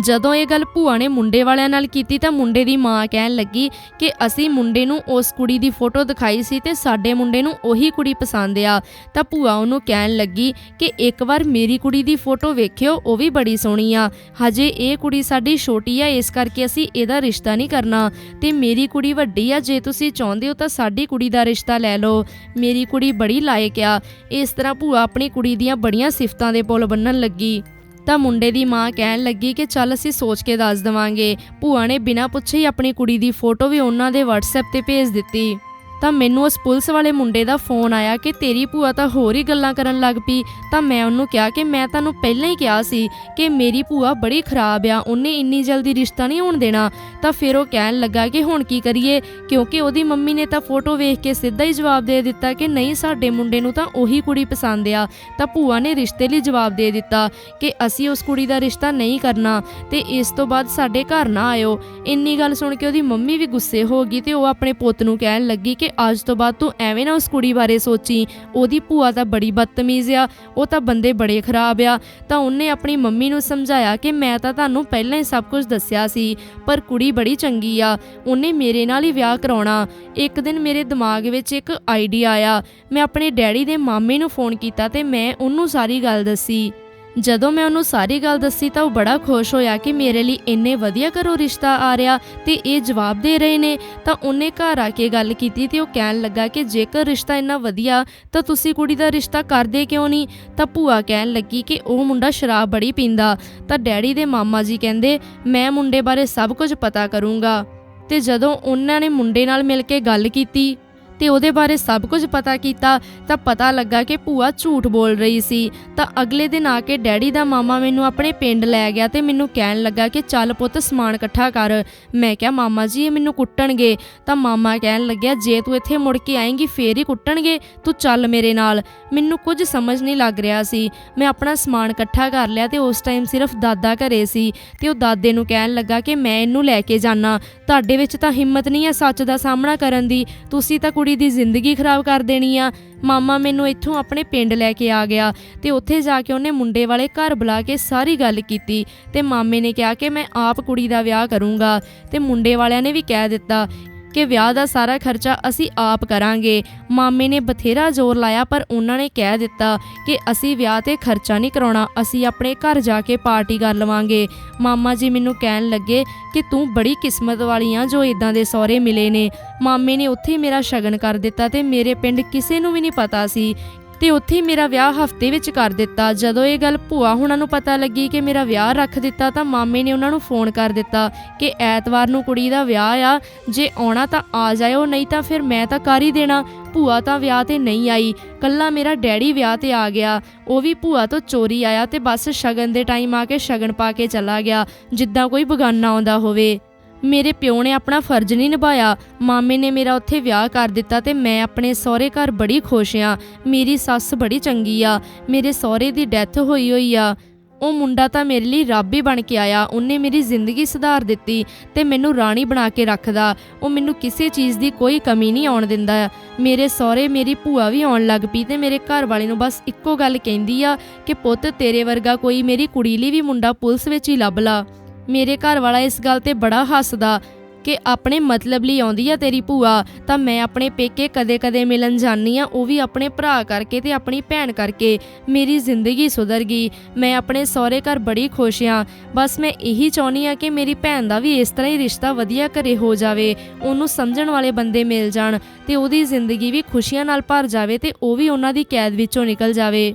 ਜਦੋਂ ਇਹ ਗੱਲ ਭੂਆ ਨੇ ਮੁੰਡੇ ਵਾਲਿਆਂ ਨਾਲ ਕੀਤੀ ਤਾਂ ਮੁੰਡੇ ਦੀ ਮਾਂ ਕਹਿਣ ਲੱਗੀ ਕਿ ਅਸੀਂ ਮੁੰਡੇ ਨੂੰ ਉਸ ਕੁੜੀ ਦੀ ਫੋਟੋ ਦਿਖਾਈ ਸੀ ਤੇ ਸਾਡੇ ਮੁੰਡੇ ਨੂੰ ਉਹੀ ਕੁੜੀ ਪਸੰਦ ਆ। ਤਾਂ ਭੂਆ ਉਹਨੂੰ ਕਹਿਣ ਲੱਗੀ ਕਿ ਇੱਕ ਵਾਰ ਮੇਰੀ ਕੁੜੀ ਦੀ ਫੋਟੋ ਵੇਖਿਓ, ਉਹ ਵੀ ਬੜੀ ਸੋਹਣੀ ਆ। ਹਜੇ ਇਹ ਕੁੜੀ ਸਾਡੀ ਛੋਟੀ ਆ, ਇਸ ਕਰਕੇ ਅਸੀਂ ਇਹਦਾ ਰਿਸ਼ਤਾ ਨਹੀਂ ਕਰਨਾ। ਤੇ ਮੇਰੀ ਕੁੜੀ ਵੱਡੀ ਆ, ਜੇ ਤੁਸੀਂ ਚਾਹੁੰਦੇ ਹੋ ਤਾਂ ਸਾਡੀ ਕੁੜੀ ਦਾ ਰਿਸ਼ਤਾ ਲੈ ਲਓ। ਮੇਰੀ ਕੁੜੀ ਬੜੀ ਲਾਇਕ ਆ। ਇਸ ਤਰ੍ਹਾਂ ਭੂਆ ਆਪਣੀ ਕੁੜੀ ਦੀਆਂ ਬੜੀਆਂ ਸਿਫਤਾਂ ਦੇ ਪੁੱਲ ਬੰਨਣ ਲੱਗੀ। ਤਾਂ ਮੁੰਡੇ ਦੀ ਮਾਂ ਕਹਿਣ ਲੱਗੀ ਕਿ ਚੱਲ ਅਸੀਂ ਸੋਚ ਕੇ ਦੱਸ ਦਵਾਂਗੇ। ਭੂਆ ਨੇ ਬਿਨਾਂ ਪੁੱਛੇ ਹੀ ਆਪਣੀ ਕੁੜੀ ਦੀ ਫੋਟੋ ਵੀ ਉਹਨਾਂ ਦੇ WhatsApp ਤੇ ਭੇਜ ਦਿੱਤੀ। ਤਾਂ ਮੈਨੂੰ ਉਸ ਪੁਲਿਸ ਵਾਲੇ ਮੁੰਡੇ ਦਾ ਫੋਨ ਆਇਆ ਕਿ ਤੇਰੀ ਭੂਆ ਤਾਂ ਹੋਰ ਹੀ ਗੱਲਾਂ ਕਰਨ ਲੱਗ ਪਈ, ਤਾਂ ਮੈਂ ਉਹਨੂੰ ਕਿਹਾ ਕਿ ਮੈਂ ਤੁਹਾਨੂੰ ਪਹਿਲਾਂ ਹੀ ਕਿਹਾ ਸੀ ਕਿ ਮੇਰੀ ਭੂਆ ਬੜੀ ਖਰਾਬ ਆ, ਉਹਨੇ ਇੰਨੀ ਜਲਦੀ ਰਿਸ਼ਤਾ ਨਹੀਂ ਹੋਣ ਦੇਣਾ। ਤਾਂ ਫਿਰ ਉਹ ਕਹਿਣ ਲੱਗਾ ਕਿ ਹੁਣ ਕੀ ਕਰੀਏ, ਕਿਉਂਕਿ ਉਹਦੀ ਮੰਮੀ ਨੇ ਤਾਂ ਫੋਟੋ ਵੇਖ ਕੇ ਸਿੱਧਾ ਹੀ ਜਵਾਬ ਦੇ ਦਿੱਤਾ ਕਿ ਨਹੀਂ, ਸਾਡੇ ਮੁੰਡੇ ਨੂੰ ਤਾਂ ਉਹੀ ਕੁੜੀ ਪਸੰਦ ਆ। ਤਾਂ ਭੂਆ ਨੇ ਰਿਸ਼ਤੇ ਲਈ ਜਵਾਬ ਦੇ ਦਿੱਤਾ ਕਿ ਅਸੀਂ ਉਸ ਕੁੜੀ ਦਾ ਰਿਸ਼ਤਾ ਨਹੀਂ ਕਰਨਾ ਤੇ ਇਸ ਤੋਂ ਬਾਅਦ ਸਾਡੇ ਘਰ ਨਾ ਆਇਓ। ਇੰਨੀ ਗੱਲ ਸੁਣ ਕੇ ਉਹਦੀ ਮੰਮੀ ਵੀ ਗੁੱਸੇ ਹੋ ਗਈ ਤੇ ਉਹ ਆਪਣੇ ਪੁੱਤ ਨੂੰ ਕਹਿਣ ਲੱਗੀ ਕਿ ਅੱਜ ਤੋਂ ਬਾਅਦ ਤੂੰ ਐਵੇਂ ਨਾ ਉਸ ਕੁੜੀ ਬਾਰੇ ਸੋਚੀ। ਉਹਦੀ ਭੂਆ ਤਾਂ ਬੜੀ ਬਦਤਮੀਜ਼ ਆ, ਉਹ ਤਾਂ ਬੰਦੇ ਬੜੇ ਖਰਾਬ ਆ। ਤਾਂ ਉਹਨੇ ਆਪਣੀ ਮੰਮੀ ਨੂੰ ਸਮਝਾਇਆ ਕਿ ਮੈਂ ਤਾਂ ਤੁਹਾਨੂੰ ਪਹਿਲਾਂ ਹੀ ਸਭ ਕੁਝ ਦੱਸਿਆ ਸੀ, ਪਰ ਕੁੜੀ ਬੜੀ ਚੰਗੀ ਆ, ਉਹਨੇ ਮੇਰੇ ਨਾਲ ਹੀ ਵਿਆਹ ਕਰਾਉਣਾ। ਇੱਕ ਦਿਨ ਮੇਰੇ ਦਿਮਾਗ ਵਿੱਚ ਇੱਕ ਆਈਡੀਆ ਆਇਆ, ਮੈਂ ਆਪਣੇ ਡੈਡੀ ਦੇ ਮਾਮੇ ਨੂੰ ਫੋਨ ਕੀਤਾ ਤੇ ਮੈਂ ਉਹਨੂੰ ਸਾਰੀ ਗੱਲ ਦੱਸੀ। ਜਦੋਂ ਮੈਂ ਉਹਨੂੰ ਸਾਰੀ ਗੱਲ ਦੱਸੀ ਤਾਂ ਉਹ ਬੜਾ ਖੁਸ਼ ਹੋਇਆ ਕਿ ਮੇਰੇ ਲਈ ਇੰਨੇ ਵਧੀਆ ਘਰੋਂ ਰਿਸ਼ਤਾ ਆ ਰਿਹਾ ਤੇ ਇਹ ਜਵਾਬ ਦੇ ਰਹੇ ਨੇ। ਤਾਂ ਉਹਨੇ ਘਰ ਆ ਕੇ ਗੱਲ ਕੀਤੀ ਤੇ ਉਹ ਕਹਿਣ ਲੱਗਾ ਕਿ ਜੇਕਰ ਰਿਸ਼ਤਾ ਇੰਨਾ ਵਧੀਆ, ਤਾਂ ਤੁਸੀਂ ਕੁੜੀ ਦਾ ਰਿਸ਼ਤਾ ਕਰਦੇ ਕਿਉਂ ਨਹੀਂ? ਤਾਂ ਭੂਆ ਕਹਿਣ ਲੱਗੀ ਕਿ ਉਹ ਮੁੰਡਾ ਸ਼ਰਾਬ ਬੜੀ ਪੀਂਦਾ। ਤਾਂ ਡੈਡੀ ਦੇ ਮਾਮਾ ਜੀ ਕਹਿੰਦੇ, ਮੈਂ ਮੁੰਡੇ ਬਾਰੇ ਸਭ ਕੁਝ ਪਤਾ ਕਰੂੰਗਾ। ਤੇ ਜਦੋਂ ਉਹਨਾਂ ਨੇ ਮੁੰਡੇ ਨਾਲ ਮਿਲ ਕੇ ਗੱਲ ਕੀਤੀ ਤੇ ਉਹਦੇ ਬਾਰੇ ਸਭ ਕੁਝ ਪਤਾ ਕੀਤਾ, ਤਾਂ ਪਤਾ ਲੱਗਾ ਕਿ ਭੂਆ ਝੂਠ ਬੋਲ ਰਹੀ ਸੀ। ਤਾਂ ਅਗਲੇ ਦਿਨ ਆ ਕੇ ਡੈਡੀ ਦਾ ਮਾਮਾ ਮੈਨੂੰ ਆਪਣੇ ਪਿੰਡ ਲੈ ਗਿਆ ਤੇ ਮੈਨੂੰ ਕਹਿਣ ਲੱਗਾ ਕਿ ਚੱਲ ਪੁੱਤ ਸਮਾਨ ਇਕੱਠਾ ਕਰ। ਮੈਂ ਕਿਹਾ, ਮਾਮਾ ਜੀ, ਇਹ ਮੈਨੂੰ ਕੁੱਟਣਗੇ। ਤਾਂ ਮਾਮਾ ਕਹਿਣ ਲੱਗਿਆ, ਜੇ ਤੂੰ ਇੱਥੇ ਮੁੜ ਕੇ ਆਏਂਗੀ, ਫੇਰ ਹੀ ਕੁੱਟਣਗੇ। ਤੂੰ ਚੱਲ ਮੇਰੇ ਨਾਲ। ਮੈਨੂੰ ਕੁਝ ਸਮਝ ਨਹੀਂ ਲੱਗ ਰਿਹਾ ਸੀ। ਮੈਂ ਆਪਣਾ ਸਮਾਨ ਇਕੱਠਾ ਕਰ ਲਿਆ ਤੇ ਉਸ ਟਾਈਮ ਸਿਰਫ ਦਾਦਾ ਘਰੇ ਸੀ ਤੇ ਉਹ ਦਾਦੇ ਨੂੰ ਕਹਿਣ ਲੱਗਾ ਕਿ ਮੈਂ ਇਹਨੂੰ ਲੈ ਕੇ ਜਾਣਾ ਤੁਹਾਡੇ ਵਿੱਚ ਤਾਂ ਹਿੰਮਤ ਨਹੀਂ ਹੈ ਸੱਚ ਦਾ ਸਾਹਮਣਾ ਕਰਨ ਦੀ। ਤੁਸੀਂ ਤਾਂ ਕੁੜੀ ਦੀ ਜ਼ਿੰਦਗੀ ਖਰਾਬ ਕਰ ਦੇਣੀ ਆ। ਮਾਮਾ ਮੈਨੂੰ ਇੱਥੋਂ ਆਪਣੇ ਪਿੰਡ ਲੈ ਕੇ ਆ ਗਿਆ ਤੇ ਉੱਥੇ ਜਾ ਕੇ ਉਹਨੇ ਮੁੰਡੇ ਵਾਲੇ ਘਰ ਬੁਲਾ ਕੇ ਸਾਰੀ ਗੱਲ ਕੀਤੀ ਤੇ ਮਾਮੇ ਨੇ ਕਿਹਾ ਕਿ ਮੈਂ ਆਪ ਕੁੜੀ ਦਾ ਵਿਆਹ ਕਰੂੰਗਾ ਤੇ ਮੁੰਡੇ ਵਾਲਿਆਂ ਨੇ ਵੀ ਕਹਿ ਦਿੱਤਾ ਕਿ ਵਿਆਹ ਦਾ ਸਾਰਾ ਖਰਚਾ ਅਸੀਂ ਆਪ ਕਰਾਂਗੇ। ਮਾਮੇ ਨੇ ਬਥੇਰਾ ਜ਼ੋਰ ਲਾਇਆ, ਪਰ ਉਹਨਾਂ ਨੇ ਕਹਿ ਦਿੱਤਾ ਕਿ ਅਸੀਂ ਵਿਆਹ ਤੇ ਖਰਚਾ ਨਹੀਂ ਕਰਾਉਣਾ, ਅਸੀਂ ਆਪਣੇ ਘਰ ਜਾ ਕੇ ਪਾਰਟੀ ਕਰ ਲਵਾਂਗੇ। ਮਾਮਾ ਜੀ ਮੈਨੂੰ ਕਹਿਣ ਲੱਗੇ ਕਿ ਤੂੰ ਬੜੀ ਕਿਸਮਤ ਵਾਲੀ ਆ ਜੋ ਇਦਾਂ ਦੇ ਸਹੁਰੇ ਮਿਲੇ ਨੇ। ਮਾਮੇ ਨੇ ਉੱਥੇ ਮੇਰਾ ਸ਼ਗਨ ਕਰ ਦਿੱਤਾ ਤੇ ਮੇਰੇ ਪਿੰਡ ਕਿਸੇ ਨੂੰ ਵੀ ਨਹੀਂ ਪਤਾ ਸੀ ਤੇ ਉੱਥੇ ਹੀ ਮੇਰਾ ਵਿਆਹ ਹਫ਼ਤੇ ਵਿੱਚ ਕਰ ਦਿੱਤਾ। ਜਦੋਂ ਇਹ ਗੱਲ ਭੂਆ ਹੁਣਾਂ ਨੂੰ ਪਤਾ ਲੱਗੀ ਕਿ ਮੇਰਾ ਵਿਆਹ ਰੱਖ ਦਿੱਤਾ ਤਾਂ ਮਾਮੇ ਨੇ ਉਹਨਾਂ ਨੂੰ ਫੋਨ ਕਰ ਦਿੱਤਾ ਕਿ ਐਤਵਾਰ ਨੂੰ ਕੁੜੀ ਦਾ ਵਿਆਹ ਆ, ਜੇ ਆਉਣਾ ਤਾਂ ਆ ਜਾਇਓ, ਨਹੀਂ ਤਾਂ ਫਿਰ ਮੈਂ ਤਾਂ ਕਰ ਹੀ ਦੇਣਾ। ਭੂਆ ਤਾਂ ਵਿਆਹ ਤੇ ਨਹੀਂ ਆਈ। ਕੱਲਾ ਮੇਰਾ ਡੈਡੀ ਵਿਆਹ ਤੇ ਆ ਗਿਆ। ਉਹ ਵੀ ਭੂਆ ਤੋਂ ਚੋਰੀ ਆਇਆ ਤੇ ਬਸ ਸ਼ਗਨ ਦੇ ਟਾਈਮ ਆ ਕੇ ਸ਼ਗਨ ਪਾ ਕੇ ਚਲਾ ਗਿਆ, ਜਿੱਦਾਂ ਕੋਈ ਬਗਾਨਾ ਆਉਂਦਾ ਹੋਵੇ। ਮੇਰੇ ਪਿਓ ਨੇ ਆਪਣਾ ਫਰਜ਼ ਨਹੀਂ ਨਿਭਾਇਆ। ਮਾਮੇ ਨੇ ਮੇਰਾ ਉੱਥੇ ਵਿਆਹ ਕਰ ਦਿੱਤਾ ਤੇ ਮੈਂ ਆਪਣੇ ਸਹੁਰੇ ਘਰ ਬੜੀ ਖੁਸ਼ ਆ ਮੇਰੀ ਸੱਸ ਬੜੀ ਚੰਗੀ ਆ। ਮੇਰੇ ਸਹੁਰੇ ਦੀ ਡੈਥ ਹੋਈ ਹੋਈ ਆ। ਉਹ ਮੁੰਡਾ ਤਾਂ ਮੇਰੇ ਲਈ ਰੱਬ ਹੀ ਬਣ ਕੇ ਆਇਆ। ਉਹਨੇ ਮੇਰੀ ਜ਼ਿੰਦਗੀ ਸੁਧਾਰ ਦਿੱਤੀ ਤੇ ਮੈਨੂੰ ਰਾਣੀ ਬਣਾ ਕੇ ਰੱਖਦਾ। ਉਹ ਮੈਨੂੰ ਕਿਸੇ ਚੀਜ਼ ਦੀ ਕੋਈ ਕਮੀ ਨਹੀਂ ਆਉਣ ਦਿੰਦਾ। ਮੇਰੇ ਸਹੁਰੇ ਮੇਰੀ ਭੂਆ ਵੀ ਆਉਣ ਲੱਗ ਪਈ ਤੇ ਮੇਰੇ ਘਰ ਵਾਲੇ ਨੂੰ ਬਸ ਇੱਕੋ ਗੱਲ ਕਹਿੰਦੀ ਆ ਕਿ ਪੁੱਤ ਤੇਰੇ ਵਰਗਾ ਕੋਈ ਮੇਰੀ ਕੁੜੀ ਲਈ ਵੀ ਮੁੰਡਾ ਪੁਲਿਸ ਵਿੱਚ ਹੀ ਲੱਭ ਲਾ। ਮੇਰੇ ਘਰ ਵਾਲਾ ਇਸ ਗੱਲ ਤੇ ਬੜਾ ਹੱਸਦਾ ਕਿ ਆਪਣੇ ਮਤਲਬ ਲਈ ਆਉਂਦੀ ਆ ਤੇਰੀ ਭੂਆ, ਤਾਂ ਮੈਂ ਆਪਣੇ ਪੇਕੇ ਕਦੇ-ਕਦੇ ਮਿਲਣ ਜਾਂਦੀ ਆ, ਉਹ ਵੀ ਆਪਣੇ ਭਰਾ ਕਰਕੇ ਤੇ ਆਪਣੀ ਭੈਣ ਕਰਕੇ। ਮੇਰੀ ਜ਼ਿੰਦਗੀ ਸੁਧਰ ਗਈ। ਮੈਂ ਆਪਣੇ ਸਹੁਰੇ ਘਰ ਬੜੀ ਖੁਸ਼ ਆ। ਬਸ ਮੈਂ ਇਹੀ ਚਾਹੁੰਦੀ ਆ ਕਿ ਮੇਰੀ ਭੈਣ ਦਾ ਵੀ ਇਸ ਤਰ੍ਹਾਂ ਹੀ ਰਿਸ਼ਤਾ ਵਧੀਆ ਘਰੇ ਹੋ ਜਾਵੇ, ਉਹਨੂੰ ਸਮਝਣ ਵਾਲੇ ਬੰਦੇ ਮਿਲ ਜਾਣ ਤੇ ਉਹਦੀ ਜ਼ਿੰਦਗੀ ਵੀ ਖੁਸ਼ੀਆਂ ਨਾਲ ਭਰ ਜਾਵੇ ਤੇ ਉਹ ਵੀ ਉਹਨਾਂ ਦੀ ਕੈਦ ਵਿੱਚੋਂ ਨਿਕਲ ਜਾਵੇ।